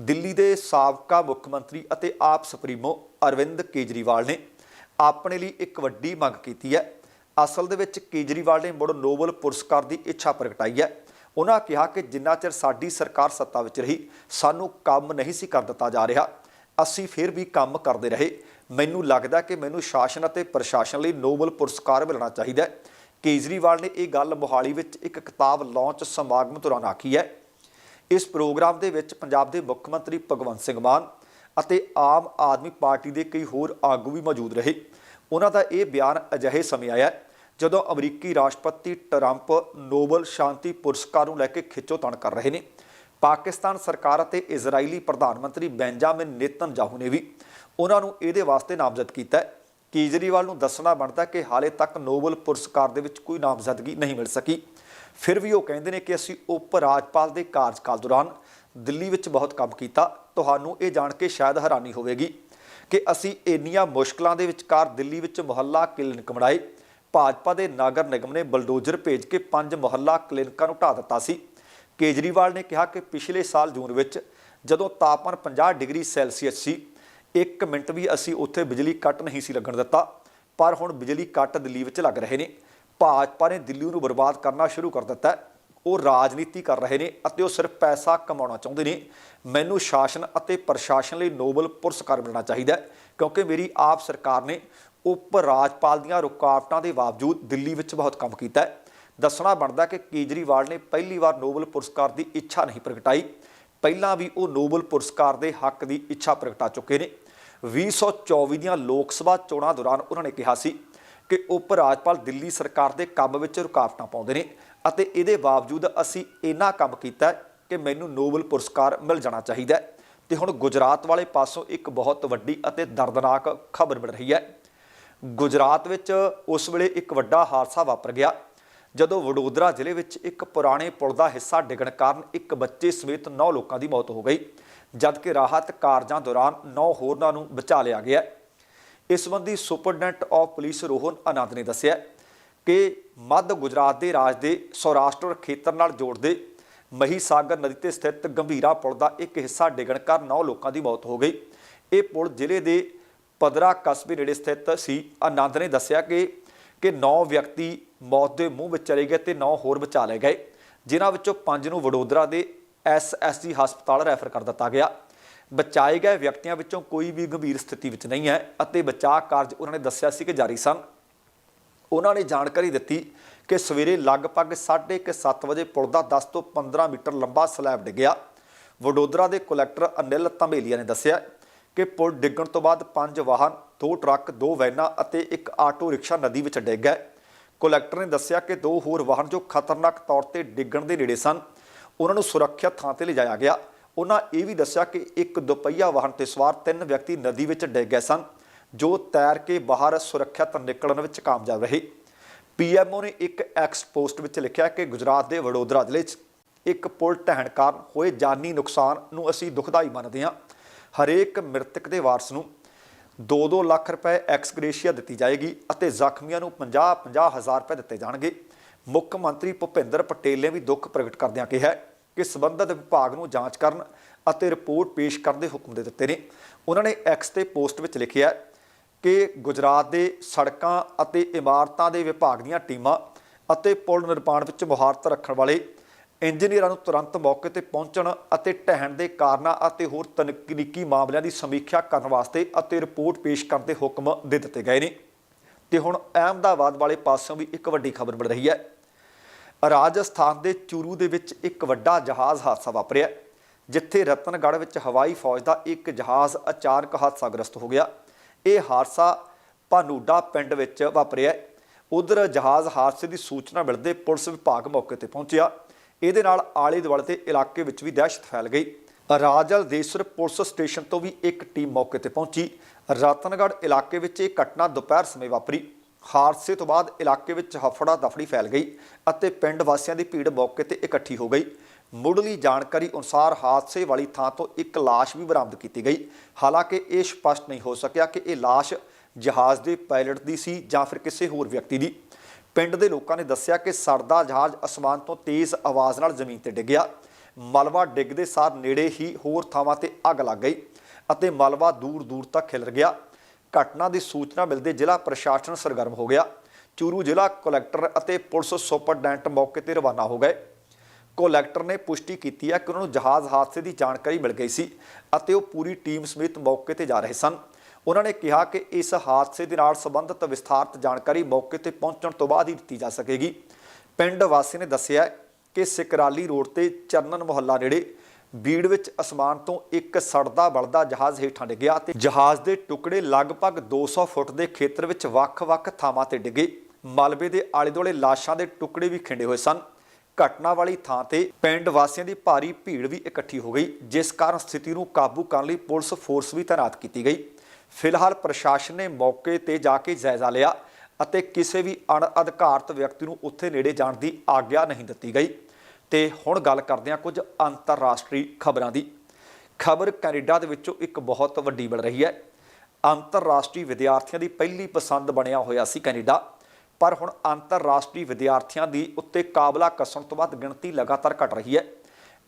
ਦਿੱਲੀ ਦੇ ਸਾਬਕਾ ਮੁੱਖ ਮੰਤਰੀ ਅਤੇ ਆਪ ਸੁਪਰੀਮੋ ਅਰਵਿੰਦ ਕੇਜਰੀਵਾਲ ਨੇ ਆਪਣੇ ਲਈ ਇੱਕ ਵੱਡੀ ਮੰਗ ਕੀਤੀ ਹੈ। ਅਸਲ ਦੇ ਵਿੱਚ ਕੇਜਰੀਵਾਲ ਨੇ ਮੁੜ ਨੋਬਲ ਪੁਰਸਕਾਰ ਦੀ ਇੱਛਾ ਪ੍ਰਗਟਾਈ ਹੈ। ਉਹਨਾਂ ਕਿਹਾ ਕਿ ਜਿੰਨਾ ਚਿਰ ਸਾਡੀ ਸਰਕਾਰ ਸੱਤਾ ਵਿੱਚ ਰਹੀ, ਸਾਨੂੰ ਕੰਮ ਨਹੀਂ ਸੀ ਕਰ ਦਿੱਤਾ ਜਾ ਰਿਹਾ। ਅਸੀਂ ਫਿਰ ਵੀ ਕੰਮ ਕਰਦੇ ਰਹੇ। ਮੈਨੂੰ ਲੱਗਦਾ ਕਿ ਮੈਨੂੰ ਸ਼ਾਸਨ ਅਤੇ ਪ੍ਰਸ਼ਾਸਨ ਲਈ ਨੋਬਲ ਪੁਰਸਕਾਰ ਮਿਲਣਾ ਚਾਹੀਦਾ ਹੈ। ਕੇਜਰੀਵਾਲ ਨੇ ਇਹ ਗੱਲ ਮੋਹਾਲੀ ਵਿੱਚ ਇੱਕ ਕਿਤਾਬ ਲਾਂਚ ਸਮਾਗਮ ਦੌਰਾਨ ਆਖੀ ਹੈ। ਇਸ ਪ੍ਰੋਗਰਾਮ ਦੇ ਵਿੱਚ ਪੰਜਾਬ ਦੇ ਮੁੱਖ ਮੰਤਰੀ ਭਗਵੰਤ ਸਿੰਘ ਮਾਨ ਅਤੇ ਆਮ ਆਦਮੀ ਪਾਰਟੀ ਦੇ ਕਈ ਹੋਰ ਆਗੂ ਵੀ ਮੌਜੂਦ ਰਹੇ। ਉਹਨਾਂ ਦਾ ਇਹ ਬਿਆਨ ਅਜਿਹੇ ਸਮੇਂ ਆਇਆ ਜਦੋਂ ਅਮਰੀਕੀ ਰਾਸ਼ਟਰਪਤੀ ਟਰੰਪ ਨੋਬਲ ਸ਼ਾਂਤੀ ਪੁਰਸਕਾਰ ਨੂੰ ਲੈ ਕੇ ਖਿੱਚੋਤਾਣ ਕਰ ਰਹੇ ਨੇ। ਪਾਕਿਸਤਾਨ ਸਰਕਾਰ ਅਤੇ ਇਜ਼ਰਾਈਲੀ ਪ੍ਰਧਾਨ ਮੰਤਰੀ ਬੈਂਜਾਮਿਨ ਨੇਤਨਯਾਹੂ ਨੇ ਵੀ ਉਹਨਾਂ ਨੂੰ ਇਹਦੇ ਵਾਸਤੇ ਨਾਮਜ਼ਦ ਕੀਤਾ ਹੈ। ਕੇਜਰੀਵਾਲ ਨੂੰ ਦੱਸਣਾ ਬਣਦਾ ਕਿ ਹਾਲੇ ਤੱਕ ਨੋਬਲ ਪੁਰਸਕਾਰ ਦੇ ਵਿੱਚ ਕੋਈ ਨਾਮਜ਼ਦਗੀ ਨਹੀਂ ਮਿਲ ਸਕੀ। ਫਿਰ ਵੀ ਉਹ ਕਹਿੰਦੇ ਨੇ ਕਿ ਅਸੀਂ ਉਪ ਰਾਜਪਾਲ ਦੇ ਕਾਰਜਕਾਲ ਦੌਰਾਨ ਦਿੱਲੀ ਵਿੱਚ ਬਹੁਤ ਕੰਮ ਕੀਤਾ। ਤੁਹਾਨੂੰ ਇਹ ਜਾਣ ਕੇ ਸ਼ਾਇਦ ਹੈਰਾਨੀ ਹੋਵੇਗੀ ਕਿ ਅਸੀਂ ਇੰਨੀਆਂ ਮੁਸ਼ਕਲਾਂ ਦੇ ਵਿਚਕਾਰ ਦਿੱਲੀ ਵਿੱਚ ਮੁਹੱਲਾ ਕਲੀਨਿਕ ਬਣਾਏ। ਭਾਜਪਾ ਦੇ ਨਗਰ ਨਿਗਮ ਨੇ ਬਲਡੋਜ਼ਰ ਭੇਜ ਕੇ ਪੰਜ ਮੁਹੱਲਾ ਕਲੀਨਿਕਾਂ ਨੂੰ ਢਾ ਦਿੱਤਾ ਸੀ। ਕੇਜਰੀਵਾਲ ਨੇ ਕਿਹਾ ਕਿ ਪਿਛਲੇ ਸਾਲ ਜੂਨ ਵਿੱਚ ਜਦੋਂ ਤਾਪਮਾਨ 50 ਡਿਗਰੀ ਸੈਲਸੀਅਸ ਸੀ 1 ਮਿੰਟ ਵੀ ਅਸੀਂ ਉੱਥੇ ਬਿਜਲੀ ਕੱਟ ਨਹੀਂ ਸੀ ਲੱਗਣ ਦਿੱਤਾ, ਪਰ ਹੁਣ ਬਿਜਲੀ ਕੱਟ ਦਿੱਲੀ ਵਿੱਚ ਲੱਗ ਰਹੇ ਨੇ। ਭਾਜਪਾ ਨੇ ਦਿੱਲੀ ਨੂੰ ਬਰਬਾਦ ਕਰਨਾ ਸ਼ੁਰੂ ਕਰ ਦਿੱਤਾ ਉਹ ਰਾਜਨੀਤੀ ਕਰ ਰਹੇ ਨੇ ਅਤੇ ਉਹ ਸਿਰਫ ਪੈਸਾ ਕਮਾਉਣਾ ਚਾਹੁੰਦੇ ਨੇ। ਮੈਨੂੰ ਸ਼ਾਸਨ ਅਤੇ ਪ੍ਰਸ਼ਾਸਨ ਲਈ ਨੋਬਲ ਪੁਰਸਕਾਰ ਮਿਲਣਾ ਚਾਹੀਦਾ ਕਿਉਂਕਿ ਮੇਰੀ ਆਪ ਸਰਕਾਰ ਨੇ ਉਪ ਰਾਜਪਾਲ ਦੀਆਂ ਰੁਕਾਵਟਾਂ ਦੇ ਬਾਵਜੂਦ ਦਿੱਲੀ ਵਿੱਚ ਬਹੁਤ ਕੰਮ ਕੀਤਾ ਹੈ। ਦੱਸਣਾ ਬਣਦਾ ਕਿ ਕੇਜਰੀਵਾਲ ਨੇ ਪਹਿਲੀ ਵਾਰ ਨੋਬਲ ਪੁਰਸਕਾਰ ਦੀ ਇੱਛਾ ਨਹੀਂ ਪ੍ਰਗਟਾਈ। ਪਹਿਲਾਂ ਵੀ ਉਹ ਨੋਬਲ ਪੁਰਸਕਾਰ ਦੇ ਹੱਕ ਦੀ ਇੱਛਾ ਪ੍ਰਗਟਾ ਚੁੱਕੇ ਨੇ। 2024 ਦੀਆਂ ਲੋਕ ਸਭਾ ਚੋਣਾਂ ਦੌਰਾਨ ਉਹਨਾਂ ਨੇ ਕਿਹਾ ਸੀ ਕਿ ਉਪ ਰਾਜਪਾਲ ਦਿੱਲੀ ਸਰਕਾਰ ਦੇ ਕੰਮ ਵਿੱਚ ਰੁਕਾਵਟਾਂ ਪਾਉਂਦੇ ਨੇ ਅਤੇ ਇਹਦੇ ਬਾਵਜੂਦ ਅਸੀਂ ਇੰਨਾ ਕੰਮ ਕੀਤਾ ਕਿ ਮੈਨੂੰ ਨੋਬਲ ਪੁਰਸਕਾਰ ਮਿਲ ਜਾਣਾ ਚਾਹੀਦਾ ਹੈ। ਤੇ ਹੁਣ ਗੁਜਰਾਤ ਵਾਲੇ ਪਾਸੋਂ ਇੱਕ ਬਹੁਤ ਵੱਡੀ ਅਤੇ ਦਰਦਨਾਕ ਖਬਰ ਮਿਲ ਰਹੀ ਹੈ। ਗੁਜਰਾਤ ਵਿੱਚ ਉਸ ਵੇਲੇ ਇੱਕ ਵੱਡਾ ਹਾਦਸਾ ਵਾਪਰ ਗਿਆ, ਜਦੋਂ ਵਡੋਦਰਾ ਜ਼ਿਲ੍ਹੇ ਵਿੱਚ ਇੱਕ ਪੁਰਾਣੇ ਪੁਲ ਦਾ ਹਿੱਸਾ ਡਿੱਗਣ ਕਾਰਨ ਇੱਕ ਬੱਚੇ ਸਮੇਤ 9 ਲੋਕਾਂ ਦੀ ਮੌਤ ਹੋ ਗਈ, ਜਦਕਿ ਰਾਹਤ ਕਾਰਜਾਂ ਦੌਰਾਨ 9 ਹੋਰਨਾਂ ਨੂੰ ਬਚਾ ਲਿਆ ਗਿਆ ਇਸ ਸੰਬੰਧੀ superintendent of police Rohan Anand ਨੇ ਦੱਸਿਆ ਕਿ ਮੱਧ ਗੁਜਰਾਤ ਦੇ ਰਾਜ ਦੇ ਸੌਰਾਸ਼ਟਰ ਖੇਤਰ ਨਾਲ ਜੋੜਦੇ ਮਹੀਸਾਗਰ ਨਦੀ ਤੇ ਸਥਿਤ ਗੰਭੀਰਾ ਪੁਲ ਦਾ ਇੱਕ ਹਿੱਸਾ ਡਿੱਗਣ ਕਾਰਨ 9 ਲੋਕਾਂ ਦੀ ਮੌਤ ਹੋ ਗਈ। ਇਹ ਪੁਲ ਜ਼ਿਲ੍ਹੇ ਦੇ ਪਦਰਾ ਕਸਬੇ ਨੇੜੇ ਸਥਿਤ ਸੀ। ਆਨੰਦ ਨੇ ਦੱਸਿਆ ਕਿ ਕਿ 9 ਵਿਅਕਤੀ ਮੌਤ ਦੇ ਮੂੰਹ ਵਿੱਚ ਚਲੇ ਗਏ ਤੇ 9 ਹੋਰ ਬਚਾ ਲਏ ਗਏ, ਜਿਨ੍ਹਾਂ ਵਿੱਚੋਂ 5 ਨੂੰ ਵਡੋਦਰਾ ਦੇ ਐਸਐਸਜੀ ਹਸਪਤਾਲ ਰੈਫਰ ਕਰ ਦਿੱਤਾ ਗਿਆ। ਬਚਾਏ ਗਏ ਵਿਅਕਤੀਆਂ ਵਿੱਚੋਂ ਕੋਈ ਵੀ ਗੰਭੀਰ ਸਥਿਤੀ ਵਿੱਚ ਨਹੀਂ ਹੈ ਅਤੇ ਬਚਾਅ ਕਾਰਜ ਉਹਨਾਂ ਨੇ ਦੱਸਿਆ ਸੀ ਕਿ ਜਾਰੀ ਸਨ। ਉਹਨਾਂ ਨੇ ਜਾਣਕਾਰੀ ਦਿੱਤੀ ਕਿ ਸਵੇਰੇ ਲਗਭਗ 7:30 ਵਜੇ ਪੁਲ ਦਾ 10 ਤੋਂ 15 ਮੀਟਰ ਲੰਬਾ ਸਲੈਬ ਡਿੱਗਿਆ। ਵਡੋਦਰਾ ਦੇ ਕਲੈਕਟਰ ਅਨਿਲ ਧਮੇਲੀਆ ਨੇ ਦੱਸਿਆ ਕਿ ਪੁਲ ਡਿੱਗਣ ਤੋਂ ਬਾਅਦ ਪੰਜ ਵਾਹਨ, ਦੋ ਟਰੱਕ, ਦੋ ਵੈਨਾਂ ਅਤੇ ਇੱਕ ਆਟੋ ਰਿਕਸ਼ਾ ਨਦੀ ਵਿੱਚ ਡਿੱਗ ਗਏ। ਕਲੈਕਟਰ ਨੇ ਦੱਸਿਆ ਕਿ ਦੋ ਹੋਰ ਵਾਹਨ ਜੋ ਖਤਰਨਾਕ ਤੌਰ ਤੇ ਡਿੱਗਣ ਦੇ ਨੇੜੇ ਸਨ, ਉਹਨਾਂ ਨੂੰ ਸੁਰੱਖਿਅਤ ਥਾਂ ਤੇ ਲਿਜਾਇਆ ਗਿਆ। ਉਹਨਾਂ ਇਹ ਵੀ ਦੱਸਿਆ ਕਿ ਇੱਕ ਦੁਪਹੀਆ ਵਾਹਨ ਤੇ ਸਵਾਰ ਤਿੰਨ ਵਿਅਕਤੀ ਨਦੀ ਵਿੱਚ ਡਿੱਗ ਗਏ ਸਨ, ਜੋ ਤੈਰ ਕੇ ਬਾਹਰ ਸੁਰੱਖਿਅਤ ਨਿਕਲਣ ਵਿੱਚ ਕਾਮਯਾਬ ਰਹੇ। ਪੀਐਮਓ ਨੇ ਇੱਕ ਐਕਸ ਪੋਸਟ ਵਿੱਚ ਲਿਖਿਆ ਕਿ ਗੁਜਰਾਤ ਦੇ ਵਡੋਦਰਾ ਜ਼ਿਲ੍ਹੇ 'ਚ ਇੱਕ ਪੁਲ ਢਹਿਣ ਕਾਰਨ ਹੋਏ ਜਾਨੀ ਨੁਕਸਾਨ ਨੂੰ ਅਸੀਂ ਦੁਖਦਾਈ ਮੰਨਦੇ ਹਾਂ। ਹਰੇਕ ਮ੍ਰਿਤਕ ਦੇ ਵਾਰਸ ਨੂੰ 2-2 ਲੱਖ ਰੁਪਏ ਐਕਸਗ੍ਰੇਸ਼ੀਆ ਦਿੱਤੀ ਜਾਏਗੀ ਅਤੇ ਜ਼ਖਮੀਆਂ ਨੂੰ 50-50 ਹਜ਼ਾਰ ਰੁਪਏ ਦਿੱਤੇ ਜਾਣਗੇ। ਮੁੱਖ ਮੰਤਰੀ ਭੁਪਿੰਦਰ ਪਟੇਲ ਨੇ ਵੀ ਦੁੱਖ ਪ੍ਰਗਟ ਕਰਦਿਆਂ ਕਿਹਾ ਕਿ ਸਬੰਧਤ ਵਿਭਾਗ ਨੂੰ ਜਾਂਚ ਕਰਨ ਅਤੇ ਰਿਪੋਰਟ ਪੇਸ਼ ਕਰਨ ਦੇ ਹੁਕਮ ਦੇ ਦਿੱਤੇ ਨੇ। ਉਹਨਾਂ ਨੇ ਐਕਸ ਤੇ ਪੋਸਟ ਵਿੱਚ ਲਿਖਿਆ ਕਿ ਗੁਜਰਾਤ ਦੇ ਸੜਕਾਂ ਅਤੇ ਇਮਾਰਤਾਂ ਦੇ ਵਿਭਾਗ ਦੀਆਂ ਟੀਮਾਂ ਅਤੇ ਪੁਲ ਨਿਰਮਾਣ ਵਿੱਚ ਮੁਹਾਰਤ ਰੱਖਣ ਵਾਲੇ ਇੰਜੀਨੀਅਰਾਂ ਨੂੰ ਤੁਰੰਤ ਮੌਕੇ ਤੇ ਪਹੁੰਚਣ ਅਤੇ ਢਹਿਣ ਦੇ ਕਾਰਨਾਂ ਅਤੇ ਹੋਰ ਤਕਨੀਕੀ ਮਾਮਲਿਆਂ ਦੀ ਸਮੀਖਿਆ ਕਰਨ ਵਾਸਤੇ ਅਤੇ ਰਿਪੋਰਟ ਪੇਸ਼ ਕਰਨ ਦੇ ਹੁਕਮ ਦੇ ਦਿੱਤੇ ਗਏ ਨੇ। ਤੇ ਹੁਣ ਅਹਿਮਦਾਬਾਦ ਵਾਲੇ ਪਾਸਿਓਂ ਵੀ ਇੱਕ ਵੱਡੀ ਖਬਰ ਮਿਲ ਰਹੀ ਹੈ। ਰਾਜਸਥਾਨ ਦੇ ਚੂਰੂ ਦੇ ਵਿੱਚ ਇੱਕ ਵੱਡਾ ਜਹਾਜ਼ ਹਾਦਸਾ ਵਾਪਰਿਆ, ਜਿੱਥੇ ਰਤਨਗੜ੍ਹ ਵਿੱਚ ਹਵਾਈ ਫੌਜ ਦਾ ਇੱਕ ਜਹਾਜ਼ ਅਚਾਨਕ ਹਾਦਸਾਗ੍ਰਸਤ ਹੋ ਗਿਆ। ਇਹ ਹਾਦਸਾ ਭਾਨੂਡਾ ਪਿੰਡ ਵਿੱਚ ਵਾਪਰਿਆ। ਉਧਰ ਜਹਾਜ਼ ਹਾਦਸੇ ਦੀ ਸੂਚਨਾ ਮਿਲਦੇ ਪੁਲਿਸ ਵਿਭਾਗ ਮੌਕੇ ਤੇ ਪਹੁੰਚਿਆ। ਇਹਦੇ ਨਾਲ ਆਲੇ ਦੁਆਲੇ ਦੇ ਇਲਾਕੇ ਵਿੱਚ ਵੀ ਦਹਿਸ਼ਤ ਫੈਲ ਗਈ। ਰਾਜਲ ਦੇਸਰ ਪੁਲਿਸ ਸਟੇਸ਼ਨ ਤੋਂ ਵੀ ਇੱਕ ਟੀਮ ਮੌਕੇ ਤੇ ਪਹੁੰਚੀ। ਰਤਨਗੜ੍ਹ ਇਲਾਕੇ ਵਿੱਚ ਇਹ ਘਟਨਾ ਦੁਪਹਿਰ ਸਮੇਂ ਵਾਪਰੀ। ਹਾਦਸੇ ਤੋਂ ਬਾਅਦ ਇਲਾਕੇ ਵਿੱਚ ਹਫੜਾ ਦਫੜੀ ਫੈਲ ਗਈ ਅਤੇ ਪਿੰਡ ਵਾਸੀਆਂ ਦੀ ਭੀੜ ਮੌਕੇ ਤੇ ਇਕੱਠੀ ਹੋ ਗਈ। ਮੁੱਢਲੀ ਜਾਣਕਾਰੀ ਅਨੁਸਾਰ ਹਾਦਸੇ ਵਾਲੀ ਥਾਂ ਤੋਂ ਇੱਕ ਲਾਸ਼ ਵੀ ਬਰਾਮਦ ਕੀਤੀ ਗਈ। ਹਾਲਾਂਕਿ ਇਹ ਸਪਸ਼ਟ ਨਹੀਂ ਹੋ ਸਕਿਆ ਕਿ ਇਹ ਲਾਸ਼ ਜਹਾਜ਼ ਦੇ ਪਾਇਲਟ ਦੀ ਸੀ ਜਾਂ ਫਿਰ ਕਿਸੇ ਹੋਰ ਵਿਅਕਤੀ ਦੀ। ਪਿੰਡ ਦੇ ਲੋਕਾਂ ਨੇ ਦੱਸਿਆ ਕਿ ਸੜਦਾ ਜਹਾਜ਼ ਅਸਮਾਨ ਤੋਂ ਤੇਜ਼ ਆਵਾਜ਼ ਨਾਲ ਜ਼ਮੀਨ ਤੇ ਡਿੱਗਿਆ। ਮਲਬਾ ਡਿੱਗਦੇ ਸਾਰ ਨੇੜੇ ਹੀ ਹੋਰ ਥਾਵਾਂ ਤੇ ਅੱਗ ਲੱਗ ਗਈ ਅਤੇ ਮਲਬਾ ਦੂਰ ਦੂਰ ਤੱਕ ਖਿਲਰ ਗਿਆ। ਘਟਨਾ ਦੀ ਸੂਚਨਾ ਮਿਲਦੇ ਜ਼ਿਲ੍ਹਾ ਪ੍ਰਸ਼ਾਸਨ ਸਰਗਰਮ ਹੋ ਗਿਆ। ਚੂਰੂ ਜ਼ਿਲ੍ਹਾ ਕਲੈਕਟਰ ਅਤੇ ਪੁਲਿਸ ਸੁਪਰਡੈਂਟ ਮੌਕੇ ਤੇ ਰਵਾਨਾ ਹੋ ਗਏ। ਕਲੈਕਟਰ ਨੇ ਪੁਸ਼ਟੀ ਕੀਤੀ ਹੈ ਕਿ ਉਹਨਾਂ ਨੂੰ ਜਹਾਜ਼ ਹਾਦਸੇ ਦੀ ਜਾਣਕਾਰੀ ਮਿਲ ਗਈ ਸੀ ਅਤੇ ਉਹ ਪੂਰੀ ਟੀਮ ਸਮੇਤ ਮੌਕੇ ਤੇ ਜਾ ਰਹੇ ਸਨ। ਉਹਨਾਂ ਨੇ ਕਿਹਾ ਕਿ ਇਸ ਹਾਦਸੇ ਦੇ ਨਾਲ ਸੰਬੰਧਿਤ ਵਿਸਥਾਰਤ ਜਾਣਕਾਰੀ ਮੌਕੇ ਤੇ ਪਹੁੰਚਣ ਤੋਂ ਬਾਅਦ ਹੀ ਦਿੱਤੀ ਜਾ ਸਕੇਗੀ। ਪਿੰਡ ਵਾਸੀ ਨੇ ਦੱਸਿਆ ਕਿ ਸਿਕਰਾਲੀ ਰੋਡ ਤੇ ਚਰਨਨ ਮੁਹੱਲਾ ਨੇੜੇ ਬੀੜ ਵਿੱਚ ਅਸਮਾਨ ਤੋਂ ਇੱਕ ਸੜਦਾ ਬਲਦਾ ਜਹਾਜ਼ ਹੇਠਾਂ ਡਿੱਗਿਆ ਤੇ ਜਹਾਜ਼ ਦੇ ਟੁਕੜੇ ਲਗਭਗ 200 ਫੁੱਟ ਦੇ ਖੇਤਰ ਵਿੱਚ ਵੱਖ-ਵੱਖ ਥਾਵਾਂ ਤੇ ਡਿੱਗੇ। ਮਲਬੇ ਦੇ ਆਲੇ-ਦੁਆਲੇ ਲਾਸ਼ਾਂ ਦੇ ਟੁਕੜੇ ਵੀ ਖਿੰਡੇ ਹੋਏ ਸਨ। ਘਟਨਾ ਵਾਲੀ ਥਾਂ ਤੇ ਪਿੰਡ ਵਾਸੀਆਂ ਦੀ ਭਾਰੀ ਭੀੜ ਵੀ ਇਕੱਠੀ ਹੋ ਗਈ, ਜਿਸ ਕਾਰਨ ਸਥਿਤੀ ਨੂੰ ਕਾਬੂ ਕਰਨ ਲਈ ਪੁਲਿਸ ਫੋਰਸ ਵੀ ਤਾਇਨਾਤ ਕੀਤੀ ਗਈ। ਫਿਲਹਾਲ ਪ੍ਰਸ਼ਾਸਨ ਨੇ ਮੌਕੇ ਤੇ ਜਾ ਕੇ ਜਾਇਜ਼ਾ ਲਿਆ ਅਤੇ ਕਿਸੇ ਵੀ ਅਣਅਧਿਕਾਰਤ ਵਿਅਕਤੀ ਨੂੰ ਉੱਥੇ ਨੇੜੇ ਜਾਣ ਦੀ ਆਗਿਆ ਨਹੀਂ ਦਿੱਤੀ ਗਈ। ਤੇ ਹੁਣ ਗੱਲ ਕਰਦੇ ਹਾਂ ਕੁਝ ਅੰਤਰਰਾਸ਼ਟਰੀ ਖਬਰਾਂ ਦੀ। ਖਬਰ ਕੈਨੇਡਾ ਦੇ ਵਿੱਚੋਂ ਇੱਕ ਬਹੁਤ ਵੱਡੀ ਬਣ ਰਹੀ ਹੈ। ਅੰਤਰਰਾਸ਼ਟਰੀ ਵਿਦਿਆਰਥੀਆਂ ਦੀ ਪਹਿਲੀ ਪਸੰਦ ਬਣਿਆ ਹੋਇਆ ਸੀ ਕੈਨੇਡਾ, ਪਰ ਹੁਣ ਅੰਤਰਰਾਸ਼ਟਰੀ ਵਿਦਿਆਰਥੀਆਂ ਦੀ ਉੱਤੇ ਕਾਬਲਾ ਕੱਸਣ ਤੋਂ ਬਾਅਦ ਗਿਣਤੀ ਲਗਾਤਾਰ ਘਟ ਰਹੀ ਹੈ।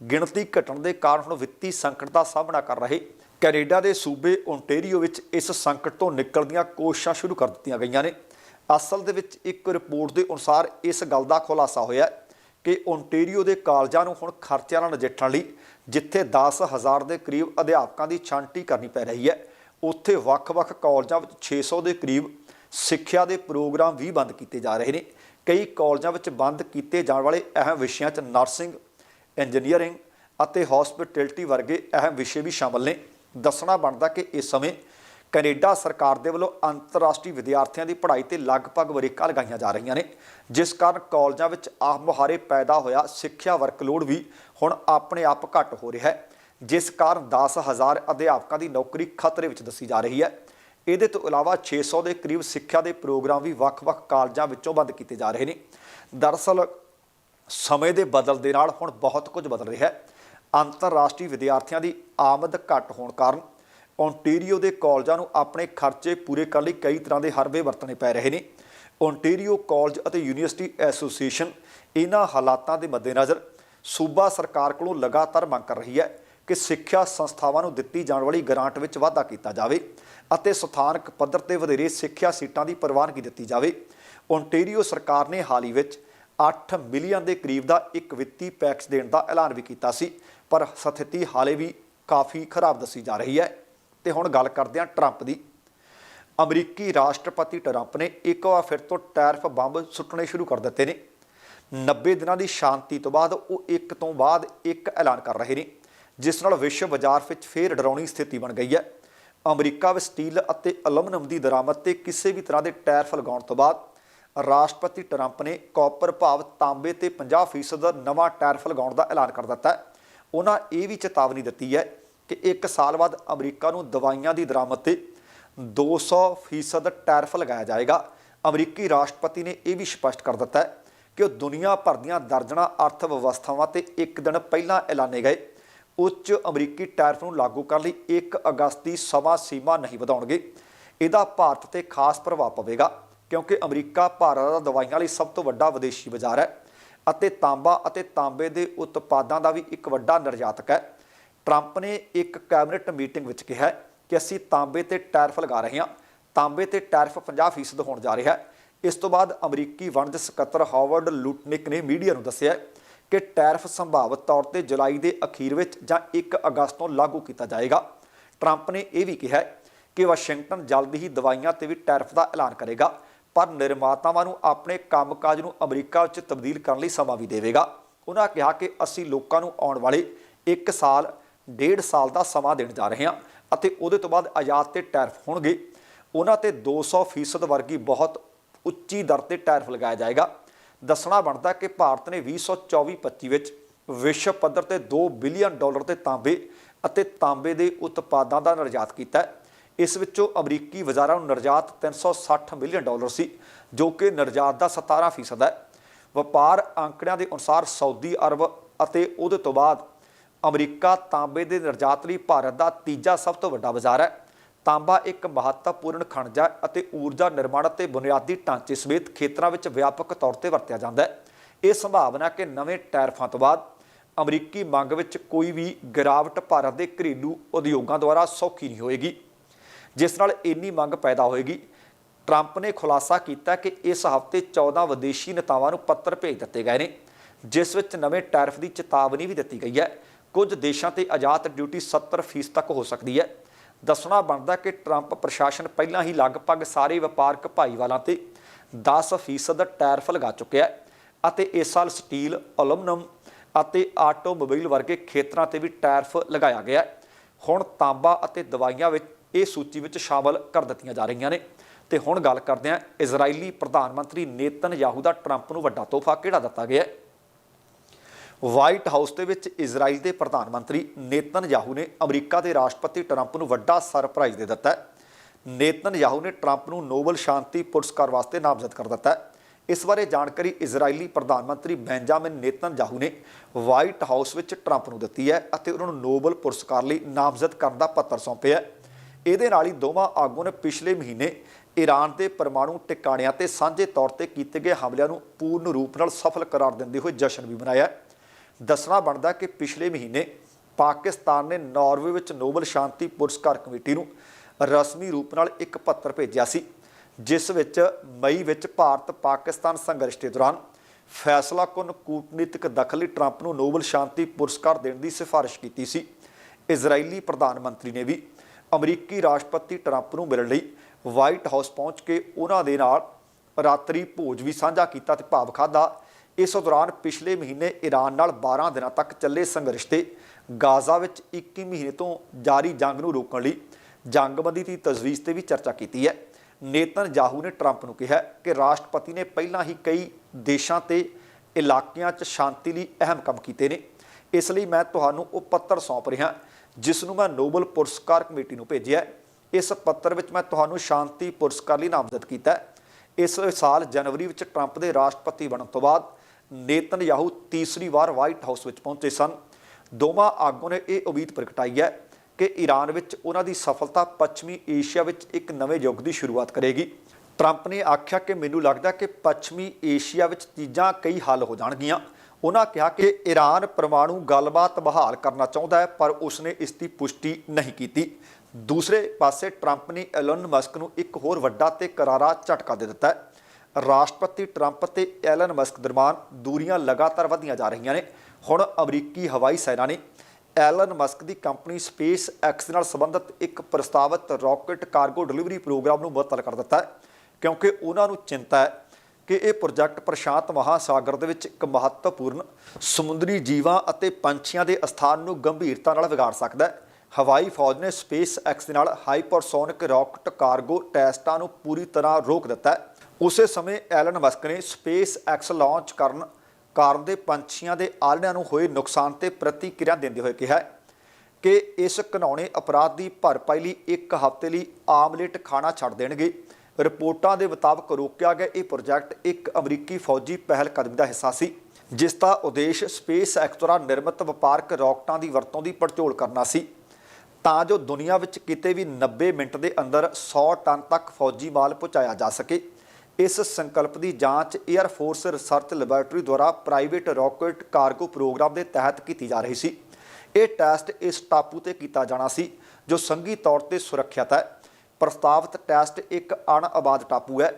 ਗਿਣਤੀ ਘਟਣ ਦੇ ਕਾਰਨ ਹੁਣ ਵਿੱਤੀ ਸੰਕਟ ਦਾ ਸਾਹਮਣਾ ਕਰ ਰਹੇ ਕੈਨੇਡਾ ਦੇ ਸੂਬੇ ਓਨਟੇਰੀਓ ਵਿੱਚ ਇਸ ਸੰਕਟ ਤੋਂ ਨਿਕਲਣ ਦੀਆਂ ਕੋਸ਼ਿਸ਼ਾਂ ਸ਼ੁਰੂ ਕਰ ਦਿੱਤੀਆਂ ਗਈਆਂ ਨੇ। ਅਸਲ ਦੇ ਵਿੱਚ ਇੱਕ ਰਿਪੋਰਟ ਦੇ ਅਨੁਸਾਰ ਇਸ ਗੱਲ ਦਾ ਖੁਲਾਸਾ ਹੋਇਆ ਹੈ ਕਿ ਓਨਟੇਰੀਓ ਦੇ ਕਾਲਜਾਂ ਨੂੰ ਹੁਣ ਖਰਚਿਆਂ ਨਾਲ ਨਜਿੱਠਣ ਲਈ ਜਿੱਥੇ 10000 ਦੇ ਕਰੀਬ ਅਧਿਆਪਕਾਂ ਦੀ ਛਾਂਟੀ ਕਰਨੀ ਪੈ ਰਹੀ ਹੈ, ਉੱਥੇ ਵੱਖ-ਵੱਖ ਕਾਲਜਾਂ ਵਿੱਚ 600 ਦੇ ਕਰੀਬ ਸਿੱਖਿਆ ਦੇ ਪ੍ਰੋਗਰਾਮ ਵੀ ਬੰਦ ਕੀਤੇ ਜਾ ਰਹੇ ਨੇ। ਕਈ ਕਾਲਜਾਂ ਵਿੱਚ ਬੰਦ ਕੀਤੇ ਜਾਣ ਵਾਲੇ ਅਹਿਮ ਵਿਸ਼ਿਆਂ 'ਚ ਨਰਸਿੰਗ, ਇੰਜੀਨੀਅਰਿੰਗ ਅਤੇ ਹਸਪਿਟੈਲਿਟੀ ਵਰਗੇ ਅਹਿਮ ਵਿਸ਼ੇ ਵੀ ਸ਼ਾਮਲ ਨੇ। ਦੱਸਣਾ ਬਣਦਾ ਕਿ ਇਸ ਸਮੇਂ ਕੈਨੇਡਾ ਸਰਕਾਰ ਦੇ ਵੱਲੋਂ ਅੰਤਰਰਾਸ਼ਟਰੀ ਵਿਦਿਆਰਥੀਆਂ ਦੀ ਪੜ੍ਹਾਈ ਤੇ ਲਗਭਗ ਬਰੇਕਾਂ ਲਗਾਈਆਂ ਜਾ ਰਹੀਆਂ ਨੇ, ਜਿਸ ਕਾਰਨ ਕਾਲਜਾਂ ਵਿੱਚ ਆਪ ਮੁਹਾਰੇ ਪੈਦਾ ਹੋਇਆ ਸਿੱਖਿਆ ਵਰਕਲੋਡ ਵੀ ਹੁਣ ਆਪਣੇ ਆਪ ਘੱਟ ਹੋ ਰਿਹਾ ਹੈ, ਜਿਸ ਕਾਰਨ 10000 ਅਧਿਆਪਕਾਂ ਦੀ ਨੌਕਰੀ ਖਤਰੇ ਵਿੱਚ ਦੱਸੀ ਜਾ ਰਹੀ ਹੈ। ਇਹਦੇ ਤੋਂ ਇਲਾਵਾ 600 ਦੇ ਕਰੀਬ ਸਿੱਖਿਆ ਦੇ ਪ੍ਰੋਗਰਾਮ ਵੀ ਵੱਖ-ਵੱਖ ਕਾਲਜਾਂ ਵਿੱਚੋਂ ਬੰਦ ਕੀਤੇ ਜਾ ਰਹੇ ਨੇ। ਦਰਅਸਲ, ਸਮੇਂ ਦੇ ਬਦਲ ਦੇ ਨਾਲ ਹੁਣ ਬਹੁਤ ਕੁਝ ਬਦਲ ਰਿਹਾ ਹੈ। ਅੰਤਰਰਾਸ਼ਟਰੀ ਵਿਦਿਆਰਥੀਆਂ ਦੀ ਆਮਦ ਘੱਟ ਹੋਣ ਕਾਰਨ ਓਨਟਾਰੀਓ ਦੇ ਕਾਲਜਾਂ ਨੂੰ ਆਪਣੇ ਖਰਚੇ ਪੂਰੇ ਕਰਨ ਲਈ ਕਈ ਤਰ੍ਹਾਂ ਦੇ ਹਰਵੇ ਵਰਤਣੇ ਪੈ ਰਹੇ ਨੇ। ਓਨਟਾਰੀਓ ਕਾਲਜ ਅਤੇ ਯੂਨੀਵਰਸਿਟੀ ਐਸੋਸੀਏਸ਼ਨ ਇਹਨਾਂ ਹਾਲਾਤਾਂ ਦੇ ਮੱਦੇਨਜ਼ਰ ਸੂਬਾ ਸਰਕਾਰ ਕੋਲੋਂ ਲਗਾਤਾਰ ਮੰਗ ਕਰ ਰਹੀ ਹੈ ਕਿ ਸਿੱਖਿਆ ਸੰਸਥਾਵਾਂ ਨੂੰ ਦਿੱਤੀ ਜਾਣ ਵਾਲੀ ਗ੍ਰਾਂਟ ਵਿੱਚ ਵਾਧਾ ਕੀਤਾ ਜਾਵੇ ਅਤੇ ਸਥਾਨਕ ਪੱਧਰ ਤੇ ਵਧੇਰੇ ਸਿੱਖਿਆ ਸੀਟਾਂ ਦੀ ਪ੍ਰਵਾਨਗੀ ਦਿੱਤੀ ਜਾਵੇ। ਓਨਟਾਰੀਓ ਸਰਕਾਰ ਨੇ ਹਾਲ ਹੀ ਵਿੱਚ 8 ਮਿਲੀਅਨ ਦੇ ਕਰੀਬ ਦਾ ਇੱਕ ਵਿੱਤੀ ਪੈਕੇਜ ਦੇਣ ਦਾ ਐਲਾਨ ਵੀ ਕੀਤਾ ਸੀ, ਪਰ ਸਥਿਤੀ ਹਾਲੇ ਵੀ ਕਾਫੀ ਖਰਾਬ ਦੱਸੀ ਜਾ ਰਹੀ ਹੈ। ਤੇ ਹੁਣ ਗੱਲ ਕਰਦੇ ਹਾਂ ਟਰੰਪ ਦੀ। ਅਮਰੀਕੀ ਰਾਸ਼ਟਰਪਤੀ ਟਰੰਪ ਨੇ ਇੱਕ ਵਾਰ ਫਿਰ ਤੋਂ ਟੈਰਫ ਬੰਬ ਸੁੱਟਣੇ ਸ਼ੁਰੂ ਕਰ ਦਿੱਤੇ ਨੇ। 90 ਦਿਨਾਂ ਦੀ ਸ਼ਾਂਤੀ ਤੋਂ ਬਾਅਦ ਉਹ ਇੱਕ ਤੋਂ ਬਾਅਦ ਇੱਕ ਐਲਾਨ ਕਰ ਰਹੇ ਨੇ, ਜਿਸ ਨਾਲ ਵਿਸ਼ਵ ਬਾਜ਼ਾਰ ਵਿੱਚ ਫੇਰ ਡਰਾਉਣੀ ਸਥਿਤੀ ਬਣ ਗਈ ਹੈ। ਅਮਰੀਕਾ ਵਿੱਚ ਸਟੀਲ ਅਤੇ ਐਲੂਮੀਨੀਅਮ ਦੀ ਦਰਾਮਦ ਤੇ ਕਿਸੇ ਵੀ ਤਰ੍ਹਾਂ ਦੇ ਟੈਰਫ ਲਗਾਉਣ ਤੋਂ ਬਾਅਦ ਰਾਸ਼ਟਰਪਤੀ ਟਰੰਪ ਨੇ ਕਾਪਰ ਭਾਵ ਤਾਂਬੇ ਤੇ 50% ਦਾ ਨਵਾਂ ਟੈਰਿਫ ਲਗਾਉਣ ਦਾ ਐਲਾਨ ਕਰ ਦਿੱਤਾ ਹੈ। ਉਹਨਾਂ ਇਹ ਵੀ ਚੇਤਾਵਨੀ ਦਿੱਤੀ ਹੈ ਕਿ ਇੱਕ ਸਾਲ ਬਾਅਦ ਅਮਰੀਕਾ ਨੂੰ ਦਵਾਈਆਂ ਦੀ ਦਰਾਮਦ ਤੇ 200% ਟੈਰਫ ਲਗਾਇਆ ਜਾਏਗਾ। ਅਮਰੀਕੀ ਰਾਸ਼ਟਰਪਤੀ ਨੇ ਇਹ ਵੀ ਸਪਸ਼ਟ ਕਰ ਦਿੱਤਾ ਹੈ ਕਿ ਉਹ ਦੁਨੀਆ ਭਰ ਦੀਆਂ ਦਰਜਨਾਂ ਅਰਥ ਵਿਵਸਥਾਵਾਂ ਤੇ ਇੱਕ ਦਿਨ ਪਹਿਲਾਂ ਐਲਾਨੇ ਗਏ। ਉੱਚ ਅਮਰੀਕੀ ਟੈਰਫ ਨੂੰ ਲਾਗੂ ਕਰਨ ਲਈ 1 ਅਗਸਤ ਦੀ ਸਮਾਂ ਸੀਮਾ ਨਹੀਂ ਵਧਾਉਣਗੇ। ਇਹਦਾ ਭਾਰਤ ਤੇ ਖਾਸ ਪ੍ਰਭਾਵ ਪਵੇਗਾ ਕਿਉਂਕਿ ਅਮਰੀਕਾ ਭਾਰਤ ਦਾ ਦਵਾਈਆਂ ਲਈ ਸਭ ਤੋਂ ਵੱਡਾ ਵਿਦੇਸ਼ੀ ਬਾਜ਼ਾਰ ਹੈ ਅਤੇ ਤਾਂਬਾ ਅਤੇ ਤਾਂਬੇ ਦੇ ਉਤਪਾਦਾਂ ਦਾ ਵੀ ਇੱਕ ਵੱਡਾ ਨਿਰਯਾਤਕ ਹੈ। ਟਰੰਪ ਨੇ ਇੱਕ ਕੈਬਨਿਟ ਮੀਟਿੰਗ ਵਿੱਚ ਕਿਹਾ ਕਿ ਅਸੀਂ ਤਾਂਬੇ ਤੇ ਟੈਰਫ ਲਗਾ ਰਹੇ ਹਾਂ। ਤਾਂਬੇ ਤੇ ਟੈਰਫ 50% ਹੋਣ ਜਾ ਰਿਹਾ ਹੈ। ਇਸ ਤੋਂ ਬਾਅਦ ਅਮਰੀਕੀ ਵਣਜ ਸਕੱਤਰ ਹਾਵਰਡ ਲੂਟਨਿਕ ਨੇ ਮੀਡੀਆ ਨੂੰ ਦੱਸਿਆ ਕਿ ਟੈਰਫ ਸੰਭਾਵਤ ਤੌਰ ਤੇ ਜੁਲਾਈ ਦੇ ਅਖੀਰ ਵਿੱਚ ਜਾਂ 1 ਅਗਸਤ ਤੋਂ ਲਾਗੂ ਕੀਤਾ ਜਾਏਗਾ। ਟਰੰਪ ਨੇ ਇਹ ਵੀ ਕਿਹਾ ਕਿ ਵਾਸ਼ਿੰਗਟਨ ਜਲਦੀ ਹੀ ਦਵਾਈਆਂ ਤੇ ਵੀ ਟੈਰਫ ਦਾ ਐਲਾਨ ਕਰੇਗਾ, ਪਰ ਨਿਰਮਾਤਾਵਾਂ ਨੂੰ ਆਪਣੇ ਕੰਮਕਾਜ ਨੂੰ ਅਮਰੀਕਾ ਵਿੱਚ ਤਬਦੀਲ ਕਰਨ ਲਈ ਸਮਾਂ ਵੀ ਦੇਵੇਗਾ। ਉਹਨਾਂ ਕਿਹਾ ਕਿ ਅਸੀਂ ਲੋਕਾਂ ਨੂੰ ਆਉਣ ਵਾਲੇ 1 ਸਾਲ ਡੇਢ ਸਾਲ ਦਾ ਸਮਾਂ ਦੇਣ ਜਾ ਰਹੇ ਹਾਂ ਅਤੇ ਉਹਦੇ ਤੋਂ ਬਾਅਦ ਆਯਾਤ ਤੇ ਟੈਰਫ ਹੋਣਗੇ। ਉਹਨਾਂ ਤੇ 200% ਵਰਗੀ ਬਹੁਤ ਉੱਚੀ ਦਰ ਤੇ ਟੈਰਫ ਲਗਾਇਆ ਜਾਏਗਾ। ਦੱਸਣਾ ਬਣਦਾ ਕਿ ਭਾਰਤ ਨੇ 2024-25 ਵਿੱਚ ਵਿਸ਼ਵ ਪੱਧਰ ਤੇ 2 ਬਿਲੀਅਨ ਡਾਲਰ ਦੇ ਤਾਂਬੇ ਅਤੇ ਤਾਂਬੇ ਦੇ ਉਤਪਾਦਾਂ ਦਾ ਨਿਰਯਾਤ ਕੀਤਾ ਇਸ ਵਿੱਚੋਂ ਅਮਰੀਕੀ ਬਾਜ਼ਾਰਾਂ ਨੂੰ ਨਿਰਯਾਤ 360 ਮਿਲੀਅਨ ਡਾਲਰ ਸੀ, ਜੋ ਕਿ ਨਿਰਯਾਤ ਦਾ 17% ਹੈ। ਵਪਾਰ ਅੰਕੜਿਆਂ ਦੇ ਅਨੁਸਾਰ ਸਾਊਦੀ ਅਰਬ ਅਤੇ ਉਹਦੇ ਤੋਂ ਬਾਅਦ ਅਮਰੀਕਾ ਤਾਂਬੇ ਦੇ ਨਿਰਯਾਤ ਲਈ ਭਾਰਤ ਦਾ ਤੀਜਾ ਸਭ ਤੋਂ ਵੱਡਾ ਬਾਜ਼ਾਰ ਹੈ। ਤਾਂਬਾ ਇੱਕ ਮਹੱਤਵਪੂਰਨ ਖਣਜ ਹੈ ਅਤੇ ਊਰਜਾ ਨਿਰਮਾਣ ਅਤੇ ਬੁਨਿਆਦੀ ਢਾਂਚੇ ਸਮੇਤ ਖੇਤਰਾਂ ਵਿੱਚ ਵਿਆਪਕ ਤੌਰ ਤੇ ਵਰਤਿਆ ਜਾਂਦਾ ਹੈ। ਇਹ ਸੰਭਾਵਨਾ ਕਿ ਨਵੇਂ ਟੈਰਫਾਂ ਤੋਂ ਬਾਅਦ ਅਮਰੀਕੀ ਮੰਗ ਵਿੱਚ ਕੋਈ ਵੀ ਗਿਰਾਵਟ ਭਾਰਤ ਦੇ ਘਰੇਲੂ ਉਦਯੋਗਾਂ ਦੁਆਰਾ ਸੌਖੀ ਨਹੀਂ ਹੋਏਗੀ, ਜਿਸ ਨਾਲ ਇੰਨੀ ਮੰਗ ਪੈਦਾ ਹੋਏਗੀ। ਟਰੰਪ ਨੇ ਖੁਲਾਸਾ ਕੀਤਾ ਕਿ ਇਸ ਹਫ਼ਤੇ 14 ਵਿਦੇਸ਼ੀ ਨੇਤਾਵਾਂ ਨੂੰ ਪੱਤਰ ਭੇਜ ਦਿੱਤੇ ਗਏ ਨੇ, ਜਿਸ ਵਿੱਚ ਨਵੇਂ ਟੈਰਫ ਦੀ ਚੇਤਾਵਨੀ ਵੀ ਦਿੱਤੀ ਗਈ ਹੈ। ਕੁਝ ਦੇਸ਼ਾਂ ਤੇ ਆਜ਼ਾਦ ਡਿਊਟੀ 70% ਤੱਕ ਹੋ ਸਕਦੀ ਹੈ। ਦੱਸਣਾ ਬਣਦਾ ਕਿ ਟਰੰਪ ਪ੍ਰਸ਼ਾਸਨ ਪਹਿਲਾਂ ਹੀ ਲਗਭਗ ਸਾਰੇ ਵਪਾਰਕ ਭਾਈਵਾਲਾਂ ਤੇ 10% ਟੈਰਫ ਲਗਾ ਚੁੱਕਿਆ ਹੈ ਅਤੇ ਇਸ ਸਾਲ ਸਟੀਲ, ਐਲੂਮੀਨੀਅਮ ਅਤੇ ਆਟੋਮੋਬਾਈਲ ਵਰਗੇ ਖੇਤਰਾਂ ਤੇ ਵੀ ਟੈਰਫ ਲਗਾਇਆ ਗਿਆ ਹੈ। ਹੁਣ ਤਾਂਬਾ ਅਤੇ ਦਵਾਈਆਂ ਵਿੱਚ ਇਹ ਸੂਚੀ ਵਿੱਚ ਸ਼ਾਮਲ ਕਰ ਦਿੱਤੀਆਂ ਜਾ ਰਹੀਆਂ ਨੇ। ਤੇ ਹੁਣ ਗੱਲ ਕਰਦੇ ਹਾਂ ਇਜ਼ਰਾਈਲੀ ਪ੍ਰਧਾਨ ਮੰਤਰੀ ਨੇਤਨਯਾਹੂ ਦਾ ਟਰੰਪ ਨੂੰ ਵੱਡਾ ਤੋਹਫਾ ਕਿਹੜਾ ਦਿੱਤਾ ਗਿਆ ਹੈ। ਵਾਈਟ ਹਾਊਸ ਦੇ ਵਿੱਚ ਇਜ਼ਰਾਈਲ ਦੇ ਪ੍ਰਧਾਨ ਮੰਤਰੀ ਨੇਤਨ ਯਾਹੂ ਨੇ ਅਮਰੀਕਾ ਦੇ ਰਾਸ਼ਟਰਪਤੀ ਟਰੰਪ ਨੂੰ ਵੱਡਾ ਸਰਪ੍ਰਾਈਜ਼ ਦੇ ਦਿੱਤਾ ਹੈ। ਨੇਤਨ ਯਾਹੂ ਨੇ ਟਰੰਪ ਨੂੰ ਨੋਬਲ ਸ਼ਾਂਤੀ ਪੁਰਸਕਾਰ ਵਾਸਤੇ ਨਾਮਜ਼ਦ ਕਰ ਦਿੱਤਾ ਹੈ। ਇਸ ਬਾਰੇ ਜਾਣਕਾਰੀ ਇਜ਼ਰਾਈਲੀ ਪ੍ਰਧਾਨ ਮੰਤਰੀ ਬੈਂਜਾਮਿਨ ਨੇਤਨ ਯਾਹੂ ਨੇ ਵਾਈਟ ਹਾਊਸ ਵਿੱਚ ਟਰੰਪ ਨੂੰ ਦਿੱਤੀ ਹੈ ਅਤੇ ਉਹਨਾਂ ਨੂੰ ਨੋਬਲ ਪੁਰਸਕਾਰ ਲਈ ਨਾਮਜ਼ਦ ਕਰਨ ਦਾ ਪੱਤਰ ਸੌਂਪਿਆ ਇਹਦੇ ਨਾਲ ਹੀ ਦੋਵਾਂ ਆਗੂਆਂ ਨੇ ਪਿਛਲੇ ਮਹੀਨੇ ਈਰਾਨ ਦੇ ਪਰਮਾਣੂ ਟਿਕਾਣਿਆਂ ਤੇ ਸਾਂਝੇ ਤੌਰ ਤੇ ਕੀਤੇ ਗਏ ਹਮਲਿਆਂ ਨੂੰ ਪੂਰਨ ਰੂਪ ਨਾਲ ਸਫਲ ਕਰਾਰ ਦਿੰਦੇ ਹੋਏ ਜਸ਼ਨ ਵੀ ਮਨਾਇਆ ਦੱਸਣਾ ਬਣਦਾ ਕਿ ਪਿਛਲੇ ਮਹੀਨੇ ਪਾਕਿਸਤਾਨ ਨੇ ਨਾਰਵੇ ਵਿੱਚ ਨੋਬਲ ਸ਼ਾਂਤੀ ਪੁਰਸਕਾਰ ਕਮੇਟੀ ਨੂੰ ਰਸਮੀ ਰੂਪ ਨਾਲ ਇੱਕ ਪੱਤਰ ਭੇਜਿਆ ਸੀ, ਜਿਸ ਵਿੱਚ ਮਈ ਵਿੱਚ ਭਾਰਤ ਪਾਕਿਸਤਾਨ ਸੰਘਰਸ਼ ਦੇ ਦੌਰਾਨ ਫੈਸਲਾਕੁਨ ਕੂਟਨੀਤਿਕ ਦਖਲ ਲਈ ਟਰੰਪ ਨੂੰ ਨੋਬਲ ਸ਼ਾਂਤੀ ਪੁਰਸਕਾਰ ਦੇਣ ਦੀ ਸਿਫਾਰਿਸ਼ ਕੀਤੀ ਸੀ। ਇਜ਼ਰਾਈਲੀ ਪ੍ਰਧਾਨ ਮੰਤਰੀ ਨੇ ਵੀ ਅਮਰੀਕੀ ਰਾਸ਼ਟਰਪਤੀ ਟਰੰਪ ਨੂੰ ਮਿਲਣ ਲਈ ਵਾਈਟ ਹਾਊਸ ਪਹੁੰਚ ਕੇ ਉਹਨਾਂ ਦੇ ਨਾਲ ਰਾਤਰੀ ਭੋਜ ਵੀ ਸਾਂਝਾ ਕੀਤਾ ਤੇ ਭਾਵ ਖਾਦਾ ਇਸ ਦੌਰਾਨ ਪਿਛਲੇ ਮਹੀਨੇ ਈਰਾਨ ਨਾਲ 12 ਦਿਨਾਂ ਤੱਕ ਚੱਲੇ ਸੰਘਰਸ਼ ਤੇ ਗਾਜ਼ਾ ਵਿੱਚ 21 ਮਹੀਨੇ ਤੋਂ ਜਾਰੀ ਜੰਗ ਨੂੰ ਰੋਕਣ ਲਈ ਜੰਗਬੰਦੀ ਦੀ ਤਜਵੀਜ਼ ਤੇ ਵੀ ਚਰਚਾ ਕੀਤੀ ਹੈ। ਨੇਤਨ ਜਾਹੂ ਨੇ ਟਰੰਪ ਨੂੰ ਕਿਹਾ ਕਿ ਰਾਸ਼ਟਰਪਤੀ ਨੇ ਪਹਿਲਾਂ ਹੀ ਕਈ ਦੇਸ਼ਾਂ ਤੇ ਇਲਾਕਿਆਂ 'ਚ ਸ਼ਾਂਤੀ ਲਈ ਅਹਿਮ ਕੰਮ ਕੀਤੇ ਨੇ। ਇਸ ਲਈ ਮੈਂ ਤੁਹਾਨੂੰ ਉਹ ਪੱਤਰ ਸੌਂਪ ਰਿਹਾ, ਜਿਸ ਨੂੰ ਮੈਂ ਨੋਬਲ ਪੁਰਸਕਾਰ ਕਮੇਟੀ ਨੂੰ ਭੇਜਿਆ ਇਸ ਪੱਤਰ ਵਿੱਚ ਮੈਂ ਤੁਹਾਨੂੰ ਸ਼ਾਂਤੀ ਪੁਰਸਕਾਰ ਲਈ ਨਾਮਜ਼ਦ ਕੀਤਾ ਇਸ ਸਾਲ ਜਨਵਰੀ ਵਿੱਚ ਟਰੰਪ ਦੇ ਰਾਸ਼ਟਰਪਤੀ ਬਣਨ ਤੋਂ ਬਾਅਦ ਨੇਤਨ ਯਾਹੂ ਤੀਸਰੀ ਵਾਰ ਵਾਈਟ ਹਾਊਸ ਵਿੱਚ ਪਹੁੰਚੇ ਸਨ। ਦੋਵਾਂ ਆਗੂਆਂ ਨੇ ਇਹ ਉਮੀਦ ਪ੍ਰਗਟਾਈ ਹੈ ਕਿ ਈਰਾਨ ਵਿੱਚ ਉਹਨਾਂ ਦੀ ਸਫਲਤਾ ਪੱਛਮੀ ਏਸ਼ੀਆ ਵਿੱਚ ਇੱਕ ਨਵੇਂ ਯੁੱਗ ਦੀ ਸ਼ੁਰੂਆਤ ਕਰੇਗੀ। ਟਰੰਪ ਨੇ ਆਖਿਆ ਕਿ ਮੈਨੂੰ ਲੱਗਦਾ ਕਿ ਪੱਛਮੀ ਏਸ਼ੀਆ ਵਿੱਚ ਚੀਜ਼ਾਂ ਕਈ ਹੱਲ ਹੋ ਜਾਣਗੀਆਂ। ਉਹਨਾਂ ਕਿਹਾ ਕਿ ਈਰਾਨ ਪਰਮਾਣੂ ਗੱਲਬਾਤ ਬਹਾਲ ਕਰਨਾ ਚਾਹੁੰਦਾ ਹੈ, ਪਰ ਉਸਨੇ ਇਸ ਦੀ ਪੁਸ਼ਟੀ ਨਹੀਂ ਕੀਤੀ। ਦੂਸਰੇ ਪਾਸੇ ਟਰੰਪ ਨੇ ਐਲਨ ਮਸਕ ਨੂੰ ਇੱਕ ਹੋਰ ਵੱਡਾ ਤੇ ਕਰਾਰਾ ਝਟਕਾ ਦੇ ਦਿੱਤਾ ਹੈ। ਰਾਸ਼ਟਰਪਤੀ ਟਰੰਪ ਤੇ ਐਲਨ ਮਸਕ ਦਰਮਿਆਨ ਦੂਰੀਆਂ ਲਗਾਤਾਰ ਵਧੀਆਂ ਜਾ ਰਹੀਆਂ ਨੇ। ਹੁਣ ਅਮਰੀਕੀ ਹਵਾਈ ਸੈਨਾ ਨੇ ਐਲਨ ਮਸਕ ਦੀ ਕੰਪਨੀ ਸਪੇਸ ਐਕਸ ਨਾਲ ਸੰਬੰਧਿਤ ਇੱਕ ਪ੍ਰਸਤਾਵਿਤ ਰਾਕੇਟ ਕਾਰਗੋ ਡਿਲੀਵਰੀ ਪ੍ਰੋਗਰਾਮ ਨੂੰ ਮੁਅੱਤਲ ਕਰ ਦਿੱਤਾ ਕਿਉਂਕਿ ਉਹਨਾਂ ਨੂੰ ਚਿੰਤਾ ਹੈ ਕਿ ਇਹ ਪ੍ਰੋਜੈਕਟ ਪ੍ਰਸ਼ਾਂਤ ਮਹਾਸਾਗਰ ਦੇ ਵਿੱਚ ਇੱਕ ਮਹੱਤਵਪੂਰਨ ਸਮੁੰਦਰੀ ਜੀਵਾਂ ਅਤੇ ਪੰਛੀਆਂ ਦੇ ਅਸਥਾਨ ਨੂੰ ਗੰਭੀਰਤਾ ਨਾਲ ਵਿਗਾੜ ਸਕਦਾ ਹੈ। ਹਵਾਈ ਫੌਜ ਨੇ ਸਪੇਸ ਐਕਸ ਦੇ ਨਾਲ ਹਾਈਪਰਸੋਨਿਕ ਰਾਕਟ ਕਾਰਗੋ ਟੈਸਟਾਂ ਨੂੰ ਪੂਰੀ ਤਰ੍ਹਾਂ ਰੋਕ ਦਿੱਤਾ ਹੈ। ਉਸੇ ਸਮੇਂ ਐਲਨ ਮਸਕ ਨੇ ਸਪੇਸ ਐਕਸ ਲਾਂਚ ਕਰਨ ਕਾਰਨ ਦੇ ਪੰਛੀਆਂ ਦੇ ਆਲਣਿਆਂ ਨੂੰ ਹੋਏ ਨੁਕਸਾਨ ਤੇ ਪ੍ਰਤੀਕਿਰਿਆ ਦਿੰਦੇ ਹੋਏ ਕਿਹਾ ਕਿ ਇਸ ਘਿਨੌਣੇ ਅਪਰਾਧ ਦੀ ਭਰਪਾਈ ਲਈ ਇੱਕ ਹਫ਼ਤੇ ਲਈ ਆਮਲੇਟ ਖਾਣਾ ਛੱਡ ਦੇਣਗੇ। ਰਿਪੋਰਟਾਂ ਦੇ ਮੁਤਾਬਕ ਰੋਕਿਆ ਗਿਆ ਇਹ ਪ੍ਰੋਜੈਕਟ ਇੱਕ ਅਮਰੀਕੀ ਫੌਜੀ ਪਹਿਲ ਕਦਮੀ ਦਾ ਹਿੱਸਾ ਸੀ, ਜਿਸ ਦਾ ਉਦੇਸ਼ ਸਪੇਸ ਐਕਸ ਦੁਆਰਾ ਨਿਰਮਿਤ ਵਪਾਰਕ ਰਾਕਟਾਂ ਦੀ ਵਰਤੋਂ ਦੀ ਪੜਚੋਲ ਕਰਨਾ ਸੀ। ਤਾਂ ਜੋ ਦੁਨੀਆ ਵਿੱਚ ਕਿਤੇ ਵੀ 90 ਮਿੰਟ ਦੇ ਅੰਦਰ 100 ਟਨ ਤੱਕ ਫੌਜੀ ਮਾਲ ਪਹੁੰਚਾਇਆ ਜਾ ਸਕੇ। ਇਸ ਸੰਕਲਪ ਦੀ ਜਾਂਚ 에ਅਰ ਫੋਰਸ ਰਿਸਰਚ ਲੈਬੋਰੇਟਰੀ ਦੁਆਰਾ ਪ੍ਰਾਈਵੇਟ ਰਾਕੇਟ ਕਾਰਗੋ ਪ੍ਰੋਗਰਾਮ ਦੇ ਤਹਿਤ ਕੀਤੀ ਜਾ ਰਹੀ ਸੀ। ਇਹ ਟੈਸਟ ਇਸ ਟਾਪੂ ਤੇ ਕੀਤਾ ਜਾਣਾ ਸੀ, ਜੋ ਸੰਘੀ ਤੌਰ ਤੇ ਸੁਰੱਖਿਅਤ ਹੈ। ਪ੍ਰਸਤਾਵਿਤ ਟੈਸਟ ਇੱਕ ਅਣਆਬਾਦ ਟਾਪੂ ਹੈ।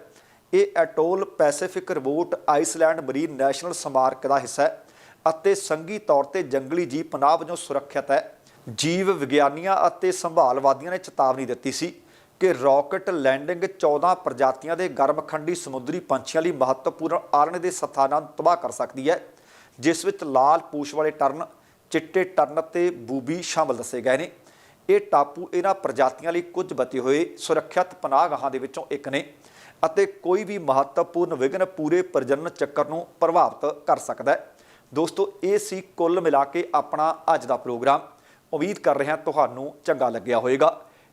ਇਹ atoll Pacific remote island marine national ਸਮਾਰਕ ਦਾ ਹਿੱਸਾ ਹੈ ਅਤੇ ਸੰਘੀ ਤੌਰ ਤੇ ਜੰਗਲੀ ਜੀਵ ਪਨਾਹ ਵਜੋਂ ਸੁਰੱਖਿਅਤ ਹੈ। ਜੀਵ ਵਿਗਿਆਨੀਆਂ ਅਤੇ ਸੰਭਾਲਵਾਦੀਆਂ ਨੇ ਚੇਤਾਵਨੀ ਦਿੱਤੀ ਸੀ ਕਿ ਰਾਕਟ ਲੈਂਡਿੰਗ 14 ਪ੍ਰਜਾਤੀਆਂ ਦੇ ਗਰਮਖੰਡੀ ਸਮੁੰਦਰੀ ਪੰਛੀਆਂ ਲਈ ਮਹੱਤਵਪੂਰਨ ਆਲਣੇ ਦੇ ਸਥਾਨਾਂ ਨੂੰ ਤਬਾਹ ਕਰ ਸਕਦੀ ਹੈ, ਜਿਸ ਵਿੱਚ ਲਾਲ ਪੂਛ ਵਾਲੇ ਟਰਨ, ਚਿੱਟੇ ਟਰਨ ਤੇ ਬੂਬੀ ਸ਼ਾਮਲ ਦੱਸੇ ਗਏ ਨੇ। ਇਹ ਟਾਪੂ ਇਹਨਾਂ ਪ੍ਰਜਾਤੀਆਂ ਲਈ ਕੁਝ ਬਚੇ ਹੋਏ ਸੁਰੱਖਿਅਤ ਪਨਾਹਗਾਹਾਂ ਦੇ ਵਿੱਚੋਂ ਇੱਕ ਨੇ ਅਤੇ ਕੋਈ ਵੀ ਮਹੱਤਵਪੂਰਨ ਵਿਘਨ ਪੂਰੇ ਪ੍ਰਜਨਨ ਚੱਕਰ ਨੂੰ ਪ੍ਰਭਾਵਿਤ ਕਰ ਸਕਦਾ ਹੈ। ਦੋਸਤੋ, ਇਹ ਸੀ ਕੁੱਲ ਮਿਲਾ ਕੇ ਆਪਣਾ ਅੱਜ ਦਾ ਪ੍ਰੋਗਰਾਮ। ਉਮੀਦ ਕਰ ਰਿਹਾ ਤੁਹਾਨੂੰ ਚੰਗਾ ਲੱਗਿਆ ਹੋਵੇਗਾ।